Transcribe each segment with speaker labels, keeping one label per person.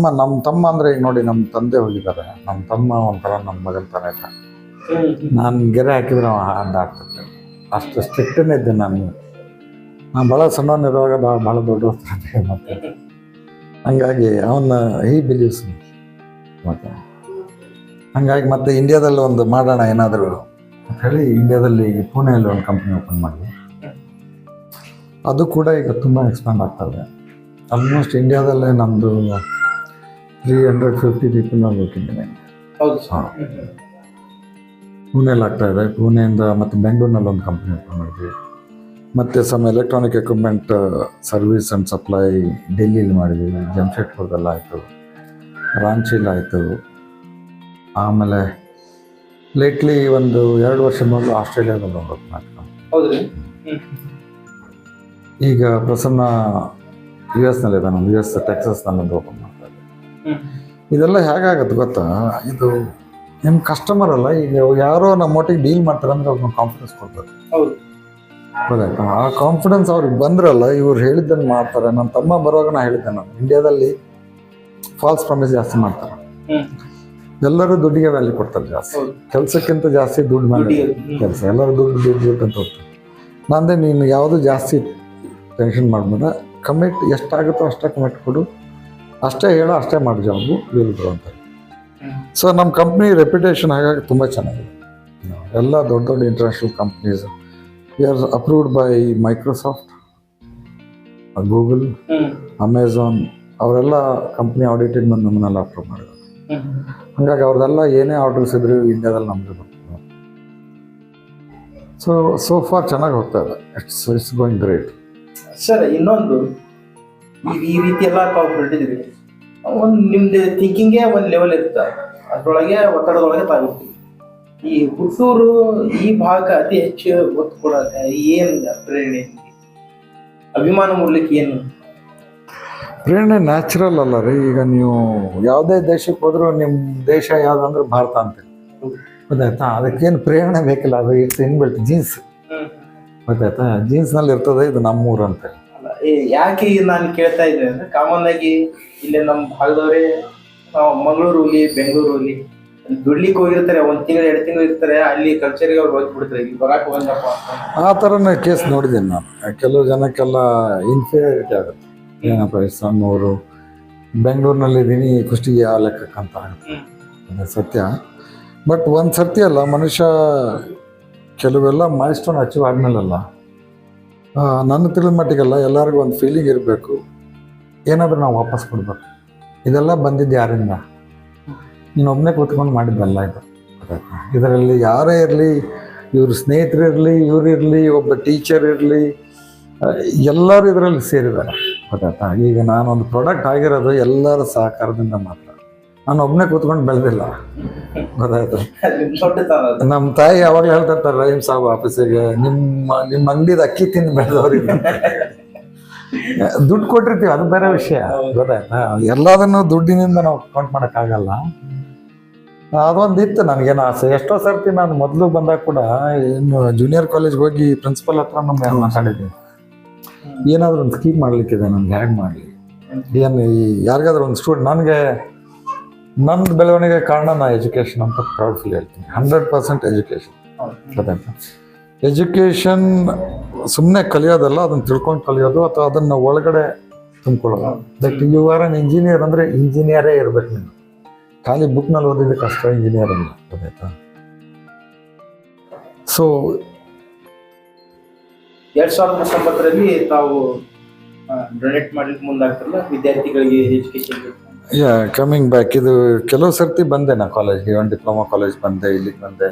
Speaker 1: ನಮ್ಮ ನಮ್ಮ ತಮ್ಮ ಅಂದ್ರೆ ಈಗ ನೋಡಿ ನಮ್ಮ ತಂದೆ ಹೋಗಿದ್ದಾರೆ. ನಮ್ಮ ತಮ್ಮ ಒಂಥರ ನಮ್ಮ ಮಗನ ಥರ ಇಲ್ಲ. ನಾನು ಗೆರೆ ಹಾಕಿದ್ರೆ ಅವ ಅಡ್ಡ ಆಗ್ತಿರ್ತಾರೆ ಅಷ್ಟು ಸ್ಟ್ರಿಕ್ಟನೇ ಇದ್ದೆ ನಾನು. ನಾನು ಭಾಳ ಸಣ್ಣವನಿರುವಾಗ ಭಾಳ ಭಾಳ ದೊಡ್ಡ ಮತ್ತೆ. ಹಂಗಾಗಿ ಅವನ್ನ ಈ ಬಿಲೀವ್ಸ್ ಮತ್ತೆ. ಹಂಗಾಗಿ ಮತ್ತೆ ಇಂಡಿಯಾದಲ್ಲಿ ಒಂದು ಮಾಡೋಣ ಏನಾದರೂ ಅಂತ ಹೇಳಿ ಇಂಡಿಯಾದಲ್ಲಿ ಪುಣೆಯಲ್ಲಿ ಒಂದು ಕಂಪ್ನಿ ಓಪನ್ ಮಾಡಿ. ಅದು ಕೂಡ ಈಗ ತುಂಬ ಎಕ್ಸ್ಪಾಂಡ್ ಆಗ್ತದೆ ಆಲ್ಮೋಸ್ಟ್ ಇಂಡಿಯಾದಲ್ಲೇ ನಮ್ಮದು ತ್ರೀ ಹಂಡ್ರೆಡ್ ಫಿಫ್ಟಿ ಪೀಪಲ್ ನಾನು
Speaker 2: ಹೌದು
Speaker 1: ಹಾಂ. ಪುಣೆಯಲ್ಲಿ ಆಗ್ತಾ ಇದೆ. ಪುಣೆಯಿಂದ ಮತ್ತು ಬೆಂಗಳೂರಿನಲ್ಲಿ ಒಂದು ಕಂಪ್ನಿ ಓಪನ್ ಮಾಡಿದ್ವಿ. ಮತ್ತು some electronic equipment service and supply ಡೆಲ್ಲಿಲಿ ಮಾಡಿದ್ವಿ. ಜಮ್ಶೆಡ್ಪುರದಲ್ಲಿ ಆಯಿತು. ರಾಂಚಿಲಿ ಆಯಿತು ಆಮೇಲೆ ಲೇಟ್ಲಿ ಒಂದು ಎರಡು ವರ್ಷ ಮೊದಲು ಆಸ್ಟ್ರೇಲಿಯಾದಲ್ಲಿ ಒಂದು
Speaker 2: ಹೌದ್ರಿ?
Speaker 1: ಈಗ ಪ್ರಸನ್ನ ಯು ಎಸ್ನಲ್ಲಿದೆ ನಮ್ಮ ಯು ಎಸ್ ಟೆಕ್ಸಸ್ನಲ್ಲಿ ಒಂದು ಓಪನ್ ಇದೆಲ್ಲ ಹೇಗಾಗತ್ತೆ ಗೊತ್ತಾ? ಇದು ನಿಮ್ಮ ಕಸ್ಟಮರ್ ಅಲ್ಲ ಈಗ ಯಾರೋ ನಮ್ಮ ಒಟ್ಟಿಗೆ ಡೀಲ್ ಮಾಡ್ತಾರೆ ಅಂದ್ರೆ ಅವ್ರನ್ನ ಕಾನ್ಫಿಡೆನ್ಸ್ ಕೊಡ್ತಾರೆ. ಗೊತ್ತಾಯ್ತಾ? ಆ ಕಾನ್ಫಿಡೆನ್ಸ್ ಅವ್ರಿಗೆ ಬಂದ್ರಲ್ಲ ಇವ್ರು ಹೇಳಿದ್ದನ್ನು ಮಾಡ್ತಾರೆ. ನನ್ನ ತಮ್ಮ ಬರುವಾಗ ನಾ ಹೇಳಿದ್ದೆ ನಾನು. ಇಂಡಿಯಾದಲ್ಲಿ ಫಾಲ್ಸ್ ಪ್ರಾಮಿಸ್ ಜಾಸ್ತಿ ಮಾಡ್ತಾರೆ. ಎಲ್ಲರೂ ದುಡ್ಡಿಗೆ ವ್ಯಾಲ್ಯೂ ಕೊಡ್ತಾರೆ ಜಾಸ್ತಿ. ಕೆಲಸಕ್ಕಿಂತ ಜಾಸ್ತಿ ದುಡ್ಡು ಮಾಡಿ ಕೆಲಸ ಎಲ್ಲರೂ ದುಡ್ಡು ದುಡ್ಡು ದುಡ್ಡು ಅಂತ ಹೋಗ್ತಾರೆ. ನಂದೇ ನೀನು ಯಾವುದು ಜಾಸ್ತಿ ಟೆನ್ಷನ್ ಮಾಡ್ಬೇಡ. ಕಮಿಟ್ ಎಷ್ಟಾಗುತ್ತೋ ಅಷ್ಟೇ ಕಮಿಟ್ ಕೊಡು. ಅಷ್ಟೇ ಹೇಳೋ ಅಷ್ಟೇ ಮಾಡಿ ಜಾಬು ಇಲ್ಲಿ ಅಂತ. ಸೊ ನಮ್ಮ ಕಂಪ್ನಿ ರೆಪ್ಯುಟೇಷನ್ ಹಾಗಾಗಿ ತುಂಬ ಚೆನ್ನಾಗಿದೆ. ಎಲ್ಲ ದೊಡ್ಡ ದೊಡ್ಡ international companies we are approved by Microsoft Google Amazon ಅವರೆಲ್ಲ ಕಂಪ್ನಿ ಆಡಿಟೆಡ್ ಬಂದು ನಮ್ಮನ್ನೆಲ್ಲ ಅಪ್ರೂವ್ ಮಾಡಿದ್ರು. ಹಾಗಾಗಿ ಅವ್ರದ್ದೆಲ್ಲ ಏನೇ ಆರ್ಡರ್ಸ್ ಇದ್ರು ಇಂಡಿಯಾದಲ್ಲಿ ನಮಗೆ ಬರ್ತದೆ ಸೊ ಸೋ ಫಾರ್ ಚೆನ್ನಾಗಿ ಹೋಗ್ತಾ ಇದೆ. It's it's going great
Speaker 2: sir ಇನ್ನೊಂದು. ಈ ರೀತಿ ಎಲ್ಲ ತಾವು ಹೊರಟಿದ್ರಿ ಒಂದು ನಿಮ್ದು ಥಿಂಕಿಂಗೇ ಒಂದು ಲೆವೆಲ್ ಇರುತ್ತೆ. ಅದ್ರೊಳಗೆ ಒತ್ತಡದೊಳಗೆ ತಾಗುತ್ತೆ ಈ ಹುಟ್ಟೂರು ಈ ಭಾಗ ಅತಿ ಹೆಚ್ಚು ಒತ್ತು ಕೊಡಕ್ಕೆ ಏನು ಪ್ರೇರಣೆ ಅಭಿಮಾನ ಮೂಡ್ಲಿಕ್ಕೆ ಏನು?
Speaker 1: ಪ್ರೇರಣೆ ನ್ಯಾಚುರಲ್ ಅಲ್ಲ ರೀ. ಈಗ ನೀವು ಯಾವುದೇ ದೇಶಕ್ಕೆ ಹೋದ್ರೂ ನಿಮ್ಮ ದೇಶ ಯಾವುದಂದ್ರೆ ಭಾರತ ಅಂತ ಗೊತ್ತಾಯ್ತಾ? ಅದಕ್ಕೇನು ಪ್ರೇರಣೆ ಬೇಕಿಲ್ಲ. ಅದು ಇಟ್ಸ್ ಇನ್ಬಿಲ್ಟ್ ಜೀನ್ಸ್. ಗೊತ್ತಾಯ್ತಾ? ಜೀನ್ಸ್ನಲ್ಲಿ ಇರ್ತದೆ ಇದು ನಮ್ಮೂರು ಅಂತ
Speaker 2: ಯಾಕೆ ನಾನು ಕೇಳ್ತಾ ಇದ್ದೆ ಅಂದ್ರೆ ಕಾಮನ್ ಆಗಿ ಇಲ್ಲಿ ನಮ್ಮ ಭಾಗದವ್ರೆ ಮಂಗಳೂರು ಹೋಗ್ಲಿ ಬೆಂಗಳೂರು ಹೋಗ್ಲಿ ದುಡ್ಲಿಕ್ಕೆ ಹೋಗಿರ್ತಾರೆ ಒಂದ್ ತಿಂಗಳು ಎರಡು ತಿಂಗಳು ಇರ್ತಾರೆ ಅಲ್ಲಿ ಕಲ್ಚರ್ಗೆ ಅವ್ರು ಹೋಗ್ಬಿಡ್ತಾರೆ. ಇಲ್ಲಿ ಬರಕ್ ಹೋಗಂಗಪ್ಪ ಅಂತ.
Speaker 1: ಆ ಥರನೇ ಕೇಸ್ ನೋಡಿದ್ದೀನಿ ನಾನು. ಕೆಲವು ಜನಕ್ಕೆಲ್ಲ ಇನ್ಫೀರಿಯಾರಿಟಿ ಆಗುತ್ತೆ. ಏನಪ್ಪ ಈ ಸಣ್ಣವರು ಬೆಂಗಳೂರಿನಲ್ಲಿದ್ದೀನಿ ಕುಷ್ಟಿಗೆ ಆ ಅಂತ ಆಗುತ್ತೆ. ಸತ್ಯ. ಬಟ್ ಒಂದು ಸರ್ತಿ ಅಲ್ಲ ಮನುಷ್ಯ ಕೆಲವೆಲ್ಲ ಮೈಲ್ ಸ್ಟೋನ್ ಅಚೀವ್ ಆದ್ಮೇಲಲ್ಲ ನನ್ನ ತಿಳಿದ ಮಟ್ಟಿಗೆಲ್ಲ ಎಲ್ಲರಿಗೂ ಒಂದು ಫೀಲಿಂಗ್ ಇರಬೇಕು. ಏನಾದರೂ ನಾವು ವಾಪಸ್ ಕೊಡ್ಬೇಕು. ಇದೆಲ್ಲ ಬಂದಿದ್ದು ಯಾರಿಂದ? ನೀನು ಒಬ್ಬನೇ ಕೂತ್ಕೊಂಡು ಮಾಡಿದ್ದಲ್ಲ ಇದು. ಇದರಲ್ಲಿ ಯಾರೇ ಇರಲಿ, ಇವ್ರ ಸ್ನೇಹಿತರು ಇರಲಿ, ಇವ್ರು ಇರಲಿ, ಒಬ್ಬ ಟೀಚರ್ ಇರಲಿ ಎಲ್ಲರೂ ಇದರಲ್ಲಿ ಸೇರಿದ್ದಾರೆ. ಗೊತ್ತಾಯ್ತಾ ಈಗ ನಾನೊಂದು ಪ್ರಾಡಕ್ಟ್ ಆಗಿರೋದು ಎಲ್ಲರ ಸಹಕಾರದಿಂದ ಮಾತ್ರ. ನಾನು ಒಬ್ಬನೇ ಕೂತ್ಕೊಂಡು ಬೆಳೆದಿಲ್ಲ. ಗೊತ್ತಾಯ್ತು. ನಮ್ಮ ತಾಯಿ ಯಾವಾಗಲೂ ಹೇಳ್ತಿರ್ತಾರೆ ರಹೀಮ್ ಸಾಬ್ ಆಫೀಸಿಗೆ? ನಿಮ್ಮ ನಿಮ್ಮ ಅಂಗಡಿದ ಅಕ್ಕಿ ತಿಂದು ಬೆಳೆದವ್ರಿಗೆ ದುಡ್ಡು ಕೊಟ್ಟಿರ್ತೀವಿ ಅದು ಬೇರೆ ವಿಷಯ. ಗೊತ್ತಾಯ್ತಾ? ಎಲ್ಲದನ್ನು ದುಡ್ಡಿನಿಂದ ನಾವು ಕೌಂಟ್ ಮಾಡೋಕ್ಕಾಗಲ್ಲ ಅದೊಂದು ಇತ್ತು ನನಗೇನು ಆಸೆ. ಎಷ್ಟೋ ಸರ್ತಿ ನಾನು ಮೊದಲು ಬಂದಾಗ ಕೂಡ ಇನ್ನು ಜೂನಿಯರ್ ಕಾಲೇಜ್ಗೆ ಹೋಗಿ ಪ್ರಿನ್ಸಿಪಲ್ ಹತ್ರ ನಮ್ಮ ಮಾತಾಡಿದ್ದೀನಿ ಏನಾದರೂ ಒಂದು ಸ್ಕೀಮ್ ಮಾಡಲಿಕ್ಕಿದೆ ನನಗೆ ಹೇಗೆ ಮಾಡಲಿ? ಏನು ಈ ಯಾರಿಗಾದ್ರೂ ಒಂದು ಸ್ಟೂಡೆಂಟ್ ನನಗೆ ನನ್ನ ಬೆಳವಣಿಗೆ ಕಾರಣ ನಾ ಎಜುಕೇಷನ್ ಅಂತ ಪ್ರೌಡ್ಫುಲ್ ಹೇಳ್ತೀನಿ. ಹಂಡ್ರೆಡ್ ಪರ್ಸೆಂಟ್ ಎಜುಕೇಷನ್ ಅದಂತ. ಎಜುಕೇಷನ್ ಸುಮ್ಮನೆ ಕಲಿಯೋದಲ್ಲ ಅದನ್ನು ತಿಳ್ಕೊಂಡು ಕಲಿಯೋದು ಅಥವಾ ಅದನ್ನು ಒಳಗಡೆ ತುಂಬ್ಕೊಳ್ಳೋದು. That you are an engineer ಅಂದರೆ ಇಂಜಿನಿಯರೇ ಇರ್ಬೇಕು ನೀನು. ಖಾಲಿ ಬುಕ್ನಲ್ಲಿ ಓದಿದ್ದಕ್ಕೆ ಅಷ್ಟೇ ಇಂಜಿನಿಯರ್ ಅಲ್ಲ. ಗೊತ್ತಾಯ್ತಾ ಸೊ
Speaker 2: ಎರಡ್ ಸಾವಿರದ ಹತ್ತೊಂಬತ್ತರಲ್ಲಿ ತಾವು ಡೊನೇಟ್ ಮಾಡಲಿಕ್ಕೆ ಮುಂದಾಗ್ತಾರಲ್ಲ ವಿದ್ಯಾರ್ಥಿಗಳಿಗೆ ಎಜುಕೇಶನ್
Speaker 1: ಯಾ ಕಮಿಂಗ್ ಬ್ಯಾಕ್ ಇದು ಕೆಲವು ಸರ್ತಿ ಬಂದೆ ನಾ ಕಾಲೇಜ್ಗೆ ಒಂದು ಡಿಪ್ಲೊಮಾ ಕಾಲೇಜ್ ಬಂದೆ, ಇಲ್ಲಿಗೆ ಬಂದೆ.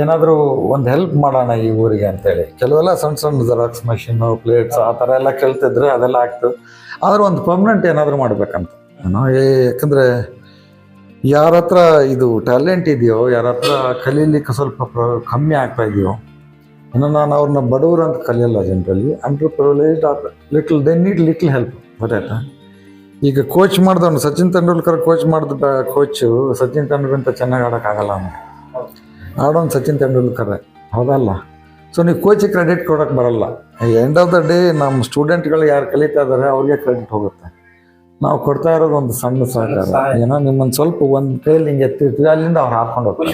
Speaker 1: ಏನಾದರೂ ಒಂದು ಹೆಲ್ಪ್ ಮಾಡೋಣ ಈ ಊರಿಗೆ ಅಂತೇಳಿ. ಕೆಲವೆಲ್ಲ ಸಣ್ಣ ಸಣ್ಣ ಜೆರಾಕ್ಸ್ ಮೆಷಿನು ಪ್ಲೇಟ್ಸ್ ಆ ಥರ ಎಲ್ಲ ಕೇಳ್ತಿದ್ರೆ, ಅದೆಲ್ಲ ಆಗ್ತು. ಆದ್ರೆ ಒಂದು ಪರ್ಮನೆಂಟ್ ಏನಾದರೂ ಮಾಡ್ಬೇಕಂತ. ಏನೋ ಯಾಕಂದ್ರೆ ಯಾರ ಹತ್ರ ಇದು ಟ್ಯಾಲೆಂಟ್ ಇದೆಯೋ, ಯಾರ ಹತ್ರ ಕಲೀಲಿಕ್ಕೆ ಸ್ವಲ್ಪ ಕಮ್ಮಿ ಆಗ್ತಾ ಇದೆಯೋ, ಇನ್ನು ನಾನು ಅವ್ರನ್ನ ಬಡವರು ಅಂತ ಕಲಿಯಲ್ಲ ಜನರಲ್ಲಿ under privilege little they need little help ಗೊತ್ತಾಯ್ತಾ? ಈಗ ಕೋಚ್ ಮಾಡಿದವನು ಸಚಿನ್ ತೆಂಡೂಲ್ಕರ್ ಕೋಚ್ ಮಾಡಿದ ಕೋಚು ಸಚಿನ್ ತೆಂಡೂಲ್ಕರ್ ಅಂತ ಚೆನ್ನಾಗಿ ಆಡೋಕ್ಕಾಗಲ್ಲ ಅವನು. ಆಡೋನು ಸಚಿನ್ ತೆಂಡೂಲ್ಕರ್. ಹೌದಲ್ಲ? ಸೊ ನೀವು ಕೋಚಿಗೆ ಕ್ರೆಡಿಟ್ ಕೊಡೋಕೆ ಬರಲ್ಲ. ಎಂಡ್ ಆಫ್ ದ ಡೇ ನಮ್ಮ ಸ್ಟೂಡೆಂಟ್ಗಳು ಯಾರು ಕಲಿತಾ ಇದ್ದಾರೆ ಅವ್ರಿಗೆ ಕ್ರೆಡಿಟ್ ಹೋಗುತ್ತೆ. ನಾವು ಕೊಡ್ತಾ ಇರೋದು ಒಂದು ಸಣ್ಣ ಸಹಕಾರ. ಏನೋ ನಿಮ್ಮನ್ನು ಸ್ವಲ್ಪ ಒಂದು ಕೈಯಲ್ಲಿ ಹಿಂಗೆ ಎತ್ತಿರ್ತೀವಿ ಅಲ್ಲಿಂದ ಅವ್ರು ಹಾಕೊಂಡು ಹೋಗ್ತಾರೆ.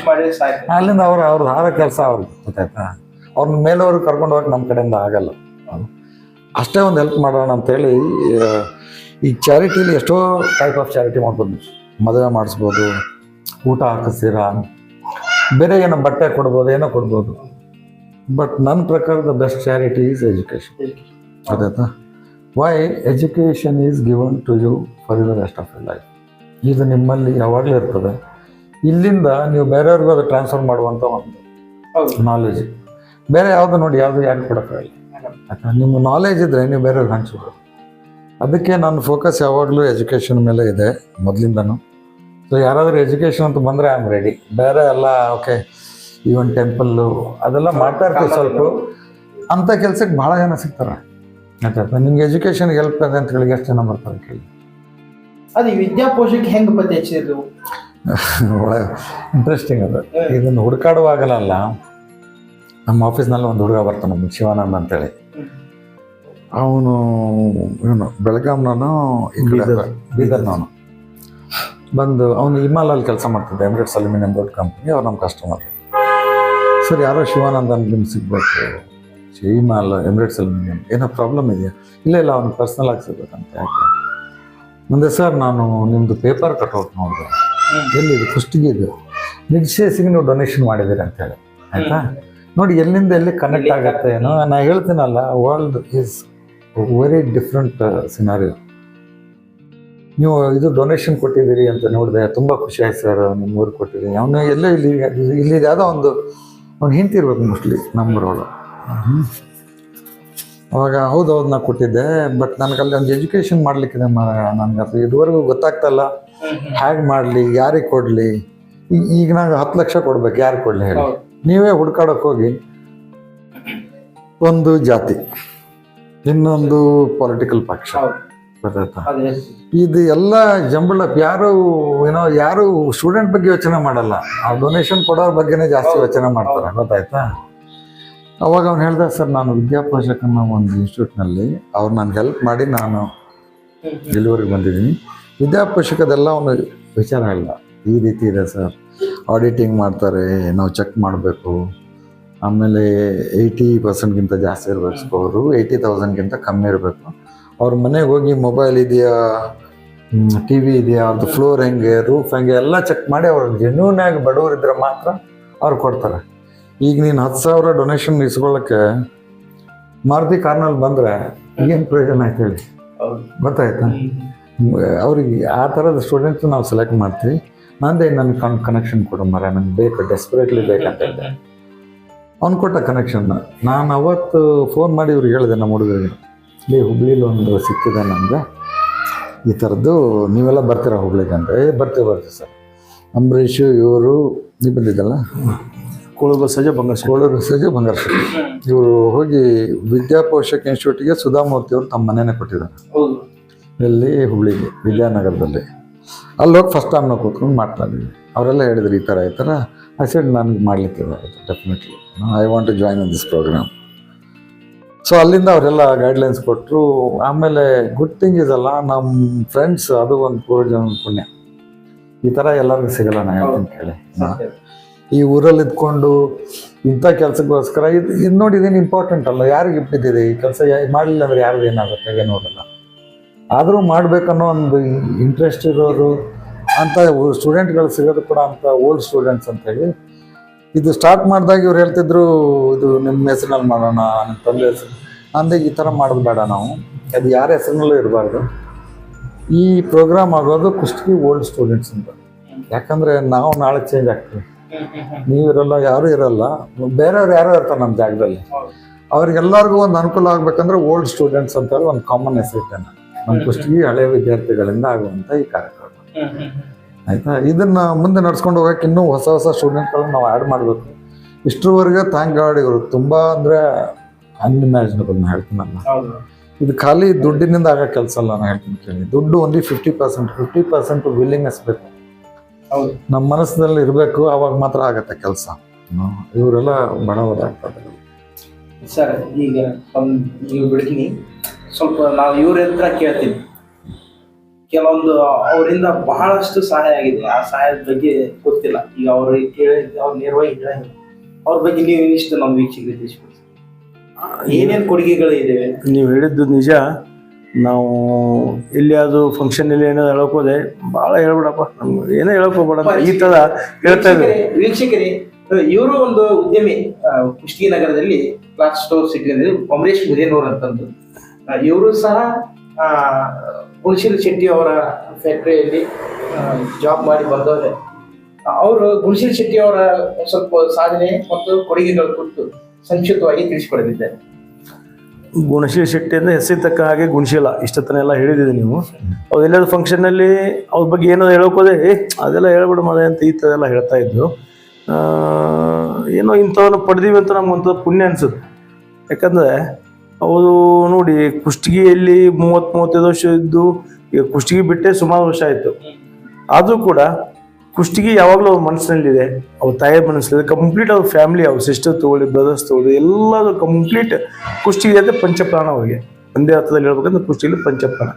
Speaker 1: ಅಲ್ಲಿಂದ ಅವ್ರು ಅವ್ರದ್ದು ಹಾರ ಕೆಲಸ ಅವ್ರಿಗೆ ಗೊತ್ತಾಯ್ತಾ? ಅವ್ರನ್ನ ಮೇಲವ್ರಿಗೆ ಕರ್ಕೊಂಡು ಹೋಗಕ್ಕೆ ನಮ್ಮ ಕಡೆಯಿಂದ ಆಗಲ್ಲ. ಅಷ್ಟೇ ಒಂದು ಹೆಲ್ಪ್ ಮಾಡೋಣ ಅಂತೇಳಿ ಈ ಚಾರಿಟಿಲಿ ಎಷ್ಟೋ ಟೈಪ್ ಆಫ್ ಚಾರಿಟಿ ಮಾಡ್ಬೋದು. ಮದುವೆ ಮಾಡಿಸ್ಬೋದು ಊಟ ಹಾಕಿಸ್ತೀರಾ ಬೇರೆ ಏನೋ ಬಟ್ಟೆ ಕೊಡ್ಬೋದು ಏನೋ ಕೊಡ್ಬೋದು. ಬಟ್ ನನ್ನ ಪ್ರಕಾರದ ಬೆಸ್ಟ್ ಚಾರಿಟಿ ಈಸ್ ಎಜುಕೇಷನ್ ಗೊತ್ತಾಯ್ತಾ why education is given to you for your rest of your life ಇದು ನಿಮ್ಮಲ್ಲಿ ಯಾವಾಗಲೂ ಇರ್ತದೆ ಇಲ್ಲಿಂದ ನೀವು ಬೇರೆಯವ್ರಿಗೂ ಅದು ಟ್ರಾನ್ಸ್ಫರ್ ಮಾಡುವಂಥ ಒಂದು ನಾಲೆಜ್ ಬೇರೆ ಯಾವುದು ನೋಡಿ ಯಾವುದು ಯಾರು ಕೊಡೋಕ್ಕಾಗಲ್ಲ. ಯಾಕಂದ್ರೆ ನಿಮ್ಮ ನಾಲೆಜ್ ಇದ್ದರೆ ನೀವು ಬೇರೆಯವ್ರಿಗೆ ಹಂಚ್ಬೋದು. ಅದಕ್ಕೆ ನನ್ನ ಫೋಕಸ್ ಯಾವಾಗಲೂ ಎಜುಕೇಷನ್ ಮೇಲೆ ಇದೆ ಮೊದಲಿಂದನೂ. ಸೊ ಯಾರಾದರೂ ಎಜುಕೇಷನ್ ಅಂತ ಬಂದರೆ ಐ ಆಮ್ ರೆಡಿ ಬೇರೆ ಎಲ್ಲ ಓಕೆ ಈವನ್ ಟೆಂಪಲ್ಲು ಅದೆಲ್ಲ ಮಾಡ್ತಾ ಇರ್ತೀವಿ ಸ್ವಲ್ಪ. ಅಂಥ ಕೆಲಸಕ್ಕೆ ಭಾಳ ಜನ ಸಿಗ್ತಾರೆ. ಆಯ್ತಾ ನಿಮ್ಗೆ ಎಜುಕೇಷನ್ಗೆ ಹೆಲ್ಪ್ ಇದೆ ಅಂತ ಹೇಳಿ ಎಷ್ಟು ಜನ ಬರ್ತಾರೆ ಕೇಳಿ.
Speaker 2: ಅದು ವಿದ್ಯಾಪೋಷಕ್ಕೆ ಹೆಂಗೆ ಪತ್ತೆ ಹಚ್ಚಿದ್ರು
Speaker 1: ಒಳ್ಳೆ ಇಂಟ್ರೆಸ್ಟಿಂಗ್ ಅದು. ಇದನ್ನು ಹುಡುಕಾಡುವಾಗಲಲ್ಲ ನಮ್ಮ ಆಫೀಸ್ನಲ್ಲಿ ಒಂದು ಹುಡುಗ ಬರ್ತಾನೆ ಶಿವಾನಂದ್ ಅಂತೇಳಿ. ಅವನು ಇವನು ಬೆಳಗಾಂನವನು ಈ ಕಡೆ ಬೀದರ್ನವನು? ಬಂದು ಅವನು ಇಮಾಲಲ್ಲಿ ಕೆಲಸ ಮಾಡ್ತಿದ್ದೆ ಎಮಿರೇಟ್ಸ್ ಅಲ್ಯೂಮಿನಿಯಂ ದೊಡ್ಡ ಕಂಪ್ನಿ ಅವ್ರು ನಮ್ಮ ಕಸ್ಟಮರ್ ಸರ್ ಯಾರೋ ಶಿವಾನಂದ್ ಅಂತ ನಿಮ್ಗೆ ಸಿಗ್ಬೇಕು? ಇಮಾಲ್ ಎಮಿರೇಟ್ಸ್ ಅಲ್ಯೂಮಿನಿಯಂ ಏನೋ ಪ್ರಾಬ್ಲಮ್ ಇದೆಯಾ? ಇಲ್ಲ ಇಲ್ಲ ಅವ್ನು ಪರ್ಸ್ನಲ್ ಆಗಿ ಸಿಗ್ಬೇಕಂತ ಯಾಕೆ? ಮುಂದೆ ಸರ್ ನಾನು ನಿಮ್ಮದು ಪೇಪರ್ ಕಟ್ಔಟ್ ನೋಡಿದೆ. ಎಲ್ಲಿದೆ ಫಸ್ಟಿಗೆ ಇದು? ನಿಡ್ಶೇಸಿಗೆ ನೀವು ಡೊನೇಷನ್ ಮಾಡಿದ್ದೀರಿ ಅಂತೇಳಿ ಆಯ್ತಾ? ನೋಡಿ ಎಲ್ಲಿಂದ ಎಲ್ಲಿ ಕನೆಕ್ಟ್ ಆಗುತ್ತೆ ಏನೋ? ನಾನು ಹೇಳ್ತೀನಲ್ಲ world is very different scenario ನೀವು ಇದು ಡೊನೇಷನ್ ಕೊಟ್ಟಿದ್ದೀರಿ ಅಂತ ನೋಡಿದೆ ತುಂಬ ಖುಷಿ ಆಯ್ತು ಸರ್ ನಿಮ್ಮ ಊರಿಗೆ ಕೊಟ್ಟಿದ್ದೀನಿ ಅವನು ಎಲ್ಲ ಇಲ್ಲಿ ಇಲ್ಲಿ ಯಾವುದೋ ಒಂದು ಅವ್ನು ಹಿಂತಿರ್ಬೇಕು ಮೋಸ್ಟ್ಲಿ ನಮ್ಮೂರೊಳಗೆ ಅವಾಗ ಹೌದು ಹೌದು ನಾ ಕೊಟ್ಟಿದ್ದೆ ಬಟ್ ನನಗೆ ಅಲ್ಲಿ ಒಂದು ಎಜುಕೇಷನ್ ಮಾಡ್ಲಿಕ್ಕಿದೆ ನನಗೆ ಅದು ಇದುವರೆಗೂ ಗೊತ್ತಾಗ್ತಲ್ಲ ಹೇಗೆ ಮಾಡಲಿ ಯಾರಿಗೆ ಕೊಡಲಿ? ಈಗ ನಂಗೆ ಹತ್ತು ಲಕ್ಷ ಕೊಡ್ಬೇಕು ಯಾರಿಗೆ ಕೊಡಲಿ ಹೇಳಿ. ನೀವೇ ಹುಡ್ಕಾಡೋಕೆ ಹೋಗಿ ಒಂದು ಜಾತಿ. ಇನ್ನೊಂದು ಪೊಲಿಟಿಕಲ್ ಪಕ್ಷ. ಗೊತ್ತಾಯ್ತಾ? ಇದು ಎಲ್ಲ ಜಂಬಳಪ್ಪ ಯಾರು ಏನೋ ಯಾರು ಸ್ಟೂಡೆಂಟ್ ಬಗ್ಗೆ ಯೋಚನೆ ಮಾಡಲ್ಲ. ಆ ಡೊನೇಷನ್ ಕೊಡೋರ ಬಗ್ಗೆನೇ ಜಾಸ್ತಿ ಯೋಚನೆ ಮಾಡ್ತಾರೆ. ಗೊತ್ತಾಯ್ತಾ? ಅವಾಗ ಅವ್ನು ಹೇಳ್ದೆ ಸರ್ ನಾನು ವಿದ್ಯಾಪೋಷಕನ ಒಂದು ಇನ್ಸ್ಟಿಟ್ಯೂಟ್ನಲ್ಲಿ ಅವ್ರು ನನಗೆ ಹೆಲ್ಪ್ ಮಾಡಿ ನಾನು ಡೆಲಿವರಿಗೆ ಬಂದಿದ್ದೀನಿ. ವಿದ್ಯಾಪೋಷಕದೆಲ್ಲ ಅವನು ವಿಚಾರ ಇಲ್ಲ. ಈ ರೀತಿ ಇದೆ ಸರ್. ಆಡಿಟಿಂಗ್ ಮಾಡ್ತಾರೆ ನಾವು ಚೆಕ್ ಮಾಡಬೇಕು. ಆಮೇಲೆ ಏಯ್ಟಿ ಪರ್ಸೆಂಟ್ಗಿಂತ ಜಾಸ್ತಿ ಇರಬೇಕು ಸ್ಕೋರು ಏಯ್ಟಿ ತೌಸಂಡ್ಗಿಂತ ಕಮ್ಮಿ ಇರಬೇಕು. ಅವ್ರ ಮನೆಗೆ ಹೋಗಿ ಮೊಬೈಲ್ ಇದೆಯಾ ಟಿ ವಿ ಇದೆಯಾ ಅವ್ರದ್ದು ಫ್ಲೋರ್ ಹೆಂಗೆ ರೂಫ್ ಹೆಂಗೆ, ಎಲ್ಲ ಚೆಕ್ ಮಾಡಿ ಅವ್ರು ಜೆನ್ಯೂನ್ ಆಗಿ ಬಡವರಿದ್ರೆ ಮಾತ್ರ ಅವ್ರು ಕೊಡ್ತಾರೆ. ಈಗ ನೀನು ಹತ್ತು ಸಾವಿರ ಡೊನೇಷನ್ ಇಸ್ಕೊಳ್ಳೋಕ್ಕೆ ಮಾರುತಿ ಕಾರ್ನಲ್ಲಿ ಬಂದರೆ ಏನು ಪ್ರಯೋಜನ ಆಯ್ತು ಹೇಳಿ? ಗೊತ್ತಾಯ್ತಾ? ಅವ್ರಿಗೆ ಆ ಥರದ ಸ್ಟೂಡೆಂಟ್ಸ್ ನಾವು ಸೆಲೆಕ್ಟ್ ಮಾಡ್ತೀವಿ. ನಂದೇ ನನಗೆ ಕನ್ ಕನೆಕ್ಷನ್ ಕೊಡು ಮರ ನನಗೆ ಬೇಕು ಡೆಸ್ಪರೇಟ್ಲಿ ಬೇಕಂತ ಅವ್ನು ಕೊಟ್ಟ ಕನೆಕ್ಷನ್ನ ನಾನು ಅವತ್ತು ಫೋನ್ ಮಾಡಿ ಇವ್ರಿಗೆ ಹೇಳಿದೆ ನಮ್ಮ ಹುಡುಗರಿಗೆ. ಇಲ್ಲಿ ಹುಬ್ಳಿಲಿ ಒಂದು ಸಿಕ್ಕಿದೆ ನನಗೆ ಈ ಥರದ್ದು ನೀವೆಲ್ಲ ಬರ್ತೀರಾ ಹುಬ್ಳಿಗೆ ಅಂತ. ಏ ಬರ್ತೀವಿ ಬರ್ತೀವಿ ಸರ್. ಅಂಬರೀಷು ಇವರು ನೀವು ಬಂದಿದ್ದಲ್ಲ?
Speaker 3: ಕೋಳಗ ಸಜ ಬಂಗಾರ
Speaker 1: ಕೋಳೂರು ಸಜ ಬಂಗಾರ ಇವರು ಹೋಗಿ ವಿದ್ಯಾಪೋಷಕ ಇನ್ಸ್ಟಿಟ್ಯೂಟಿಗೆ ಸುಧಾಮೂರ್ತಿ ಅವರು ತಮ್ಮ ಮನೆನೇ ಕೊಟ್ಟಿದ್ದಾರೆ.
Speaker 2: ಹೌದು.
Speaker 1: ಎಲ್ಲಿ? ಹುಬ್ಳಿಗೆ ವಿದ್ಯಾನಗರದಲ್ಲಿ. ಅಲ್ಲಿ ಹೋಗಿ ಫಸ್ಟ್ ಟೈಮ್ನ ಕೂತ್ಕೊಂಡು ಮಾಡ್ತಾ ಇದ್ದೀವಿ ಅವರೆಲ್ಲ ಹೇಳಿದ್ರು ಈ ಥರ ಈ ಥರ. ಐ ಸೆಡ್ ನನಗೆ ಮಾಡಲಿಕ್ಕೆ definitely I want to join in this program so ಅಲ್ಲಿಂದ ಅವರೆಲ್ಲ ಗೈಡ್ಲೈನ್ಸ್ ಕೊಟ್ಟರು ಆಮೇಲೆ ಗುಡ್ ಥಿಂಗ್ ಇದಲ್ಲ ನಮ್ಮ ಫ್ರೆಂಡ್ಸ್ ಅದು ಒಂದು ಪೂರ್ವಜನ ಪುಣ್ಯ. ಈ ಥರ ಎಲ್ಲರಿಗೂ ಸಿಗಲ್ಲ ನಾ ಹೇಳ್ತೀನಿ ಕೇಳಿ. ಈ ಊರಲ್ಲಿ ಇದ್ಕೊಂಡು ಇಂಥ ಕೆಲಸಕ್ಕೋಸ್ಕರ ಇದು ಇದು ನೋಡಿ ಇದೇನು ಇಂಪಾರ್ಟೆಂಟ್ ಅಲ್ಲ, ಯಾರಿಗೆ ಇಟ್ಟಿದ್ದೀರಿ ಈ ಕೆಲಸ ಮಾಡಲಿಲ್ಲ ಅಂದ್ರೆ ಯಾರ್ದು ಏನಾಗುತ್ತೆ? ಏನು ನೋಡಲ್ಲ. ಆದರೂ ಮಾಡಬೇಕನ್ನೋ ಒಂದು ಇಂಟ್ರೆಸ್ಟ್ ಇರೋರು ಅಂತ ಸ್ಟೂಡೆಂಟ್ಗಳು ಸಿಗೋದು ಕೂಡ ಅಂತ ಓಲ್ಡ್ ಸ್ಟೂಡೆಂಟ್ಸ್ ಅಂತ ಹೇಳಿ. ಇದು ಸ್ಟಾರ್ಟ್ ಮಾಡಿದಾಗ ಇವ್ರು ಹೇಳ್ತಿದ್ರು, ಇದು ನಿಮ್ಮ ಹೆಸರಿನಲ್ಲಿ ಮಾಡೋಣ ನಿಮ್ಮ ತಂದೆ ಹೆಸರು. ಅಂದೆ, ಈ ಥರ ಮಾಡೋದು ಬೇಡ ನಾವು. ಅದು ಯಾರ ಹೆಸರಿನಲ್ಲೂ ಇರಬಾರ್ದು. ಈ ಪ್ರೋಗ್ರಾಮ್ ಆಗೋದು ಕುಷ್ಟಗಿ ಓಲ್ಡ್ ಸ್ಟೂಡೆಂಟ್ಸ್ ಅಂತ. ಯಾಕಂದರೆ ನಾವು ನಾಳೆ ಚೇಂಜ್ ಆಗ್ತೀವಿ ನೀವಿರಲ್ಲ, ಯಾರೂ ಇರಲ್ಲ. ಬೇರೆಯವ್ರು ಯಾರೋ ಇರ್ತಾರೆ ನಮ್ಮ ಜಾಗದಲ್ಲಿ. ಅವ್ರಿಗೆಲ್ಲರಿಗೂ ಒಂದು ಅನುಕೂಲ ಆಗಬೇಕಂದ್ರೆ ಓಲ್ಡ್ ಸ್ಟೂಡೆಂಟ್ಸ್ ಅಂತ ಹೇಳಿ ಒಂದು ಕಾಮನ್ ಹೆಸರಿಟ್ಟೆ ನಾನು ನಮ್ಮ ಕುಷ್ಟಗಿ ಹಳೆಯ ವಿದ್ಯಾರ್ಥಿಗಳಿಂದ ಆಗುವಂಥ ಈ ಕಾರ್ಯಕ್ರಮ. ಆಯ್ತಾ? ಇದನ್ನ ಮುಂದೆ ನಡ್ಸ್ಕೊಂಡು ಹೋಗಕ್ಕೆ ಇನ್ನೂ ಹೊಸ ಹೊಸ ಸ್ಟೂಡೆಂಟ್ಗಳನ್ನ ನಾವು ಆ್ಯಡ್ ಮಾಡಬೇಕು. ಇಷ್ಟರವರೆಗೆ ಥ್ಯಾಂಕ್ ಗಾಡ್ ಇವರು ತುಂಬ ಅಂದರೆ ಅನ್ಇಮ್ಯಾಜಿನಬಲ್ ನಾನು ಹೇಳ್ತೀನಲ್ಲ ಇದು ಖಾಲಿ ದುಡ್ಡಿನಿಂದ ಆಗೋ ಕೆಲಸ ಅಲ್ಲ ನಾನು ಹೇಳ್ತೀನಿ ಕೇಳಿ. ದುಡ್ಡು only fifty percent fifty percent willingness ಬೇಕು. ನಮ್ಮ ಮನಸ್ಸಿನಲ್ಲಿ ಇರಬೇಕು ಅವಾಗ ಮಾತ್ರ ಆಗತ್ತೆ ಕೆಲಸ. ಇವರೆಲ್ಲ ಬಡವರಾಗ್ತದೆ
Speaker 2: ಸರ್ ಈಗ ನೀವು ಬಿಡ್ತೀನಿ. ಸ್ವಲ್ಪ ನಾವು ಇವ್ರ ಹತ್ರ ಕೇಳ್ತೀನಿ. ಕೆಲವೊಂದು ಅವರಿಂದ ಬಹಳಷ್ಟು ಸಹಾಯ ಆಗಿದೆ. ಆ ಸಹಾಯದ ಬಗ್ಗೆ ಗೊತ್ತಿಲ್ಲ. ಈಗ ಅವ್ರಿಗೆ ಕೇಳಿ ಅವ್ರು ನೇರವಾಗಿ ಹೇಳಂಗಿಲ್ಲ ಅವ್ರ ಬಗ್ಗೆ ನೀವು ಇಷ್ಟು ನಮ್ಮ ವೀಕ್ಷಕರಿಗೆ ತಿಳಿಸ್ಕೊಡಿ. ಏನೇನ್ ಕೊಡುಗೆಗಳು ಇದ್ದೇವೆ
Speaker 3: ನೀವು ಹೇಳಿದ್ದು ನಿಜ. ನಾವು ಇಲ್ಲಿ ಅದು ಫಂಕ್ಷನಲ್ಲಿ ಏನೋ ಹೇಳಕ್ ಹೋದೆ ಭಾಳ ಹೇಳ್ಬಿಡಪ್ಪ. ನಮ್ಗೆ ಏನೋ ಹೇಳಕ್ ಹೋಗ್ಬೇಡ ಈ ಥರ ಹೇಳ್ತಾ ಇದ್ದೀವಿ
Speaker 2: ವೀಕ್ಷಕರೇ ಇವರು ಒಂದು ಉದ್ಯಮಿ ಕುಷ್ಟಗಿ ನಗರದಲ್ಲಿ class store city Amaresh Mudenur ಅಂತಂದು ಇವರು ಸಹ ಗುಣಶೀಲ್ ಶೆಟ್ಟಿ ಅವರ ಫ್ಯಾಕ್ಟ್ರಿಯಲ್ಲಿ ಜಾಬ್ ಮಾಡಿ ಬಂದವರೆ ಅವರು ಗುಣಶೀಲ ಶೆಟ್ಟಿ ಅವರ ಸ್ವಲ್ಪ ಸಾಧನೆ ಮತ್ತು ಕೊಡುಗೆಗಳ ಕುರಿತು ಸಂಕ್ಷಿಪ್ತವಾಗಿ ತಿಳಿಸಿಕೊಡಲಿದ್ದಾರೆ.
Speaker 3: ಗುಣಶೀಲ ಶೆಟ್ಟಿ ಅಂದ್ರೆ ಹೆಸರಿತಕ್ಕ ಹಾಗೆ ಗುಣಶೀಲ, ಇಷ್ಟತನ ಎಲ್ಲ ಹೇಳಿದ್ದೀವಿ ನೀವು. ಅವ್ರು ಎಲ್ಲಾದ್ರು ಫಂಕ್ಷನ್ನಲ್ಲಿ ಅವ್ರ ಬಗ್ಗೆ ಏನೋ ಹೇಳೋಕೋದೆ ಅದೆಲ್ಲ ಹೇಳ್ಬಿಡು ಮದೆ ಅಂತ ಈ ಥರ ಎಲ್ಲ ಹೇಳ್ತಾ ಇದ್ರು. ಏನೋ ಇಂಥವನ್ನ ಪಡೆದೀವಿ ಅಂತ ನಮ್ಗೊಂಥದ್ದು ಪುಣ್ಯ ಅನ್ಸುತ್ತೆ. ಯಾಕಂದರೆ ಅವರು ನೋಡಿ, ಕುಷ್ಟಗಿಯಲ್ಲಿ ಮೂವತ್ತು ಮೂವತ್ತೈದು ವರ್ಷ ಇದ್ದು, ಈಗ ಕುಷ್ಟಗಿ ಬಿಟ್ಟೆ ಸುಮಾರು ವರ್ಷ ಆಯಿತು. ಆದರೂ ಕೂಡ ಕುಷ್ಟಗಿ ಯಾವಾಗಲೂ ಅವ್ರ ಮನಸ್ಸಿನಲ್ಲಿದೆ. ಅವ್ರ ತಾಯಿ ಮನಸ್ಸಲ್ಲಿದೆ ಕಂಪ್ಲೀಟ್ ಅವ್ರ ಫ್ಯಾಮಿಲಿ ಅವ್ರ ಸಿಸ್ಟರ್ ತಗೊಳ್ಳಿ ಬ್ರದರ್ಸ್ ತಗೊಳ್ಳಿ ಎಲ್ಲರೂ ಕಂಪ್ಲೀಟ್ ಕುಷ್ಟಗಿ ಅಂದರೆ ಪಂಚಪ್ರಾಣ ಅವ್ರಿಗೆ. ಒಂದೇ ಅರ್ಥದಲ್ಲಿ ಹೇಳ್ಬೇಕಂದ್ರೆ ಕುಷ್ಟಗಿಲಿ ಪಂಚಪ್ರಾಣ.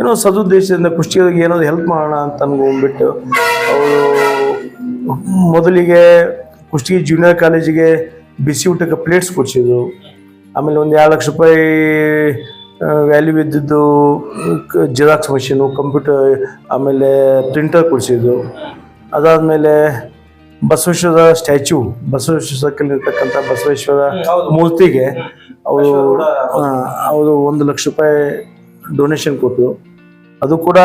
Speaker 3: ಏನೋ ಸದುದ್ದೇಶದಿಂದ ಕುಷ್ಟಗಿಗೆ ಏನಾದ್ರು ಹೆಲ್ಪ್ ಮಾಡೋಣ ಅಂತ ಅನ್ಕೊಂಡ್ಬಿಟ್ಟು ಅವರು ಮೊದಲಿಗೆ ಕುಷ್ಟಗಿ ಜೂನಿಯರ್ ಕಾಲೇಜಿಗೆ ಬಿಸಿ ಊಟಕ್ಕೆ ಪ್ಲೇಟ್ಸ್ ಕೊಡಿಸಿದ್ರು. ಆಮೇಲೆ ಒಂದು ಎರಡು ಲಕ್ಷ ರೂಪಾಯಿ ವ್ಯಾಲ್ಯೂ ಇದ್ದಿದ್ದು ಜೆರಾಕ್ಸ್ ಮಷೀನು ಕಂಪ್ಯೂಟರ್ ಆಮೇಲೆ ಪ್ರಿಂಟರ್ ಕೊಡಿಸಿದ್ದು. ಅದಾದಮೇಲೆ ಬಸವೇಶ್ವರ ಸ್ಟ್ಯಾಚ್ಯೂ ಬಸವೇಶ್ವರ ಸರ್ಕಲ್ ಇರ್ತಕ್ಕಂಥ ಬಸವೇಶ್ವರ ಮೂರ್ತಿಗೆ ಅವರು ಅವರು ಒಂದು ಲಕ್ಷ ರೂಪಾಯಿ ಡೊನೇಷನ್ ಕೊಟ್ಟರು ಅದು ಕೂಡ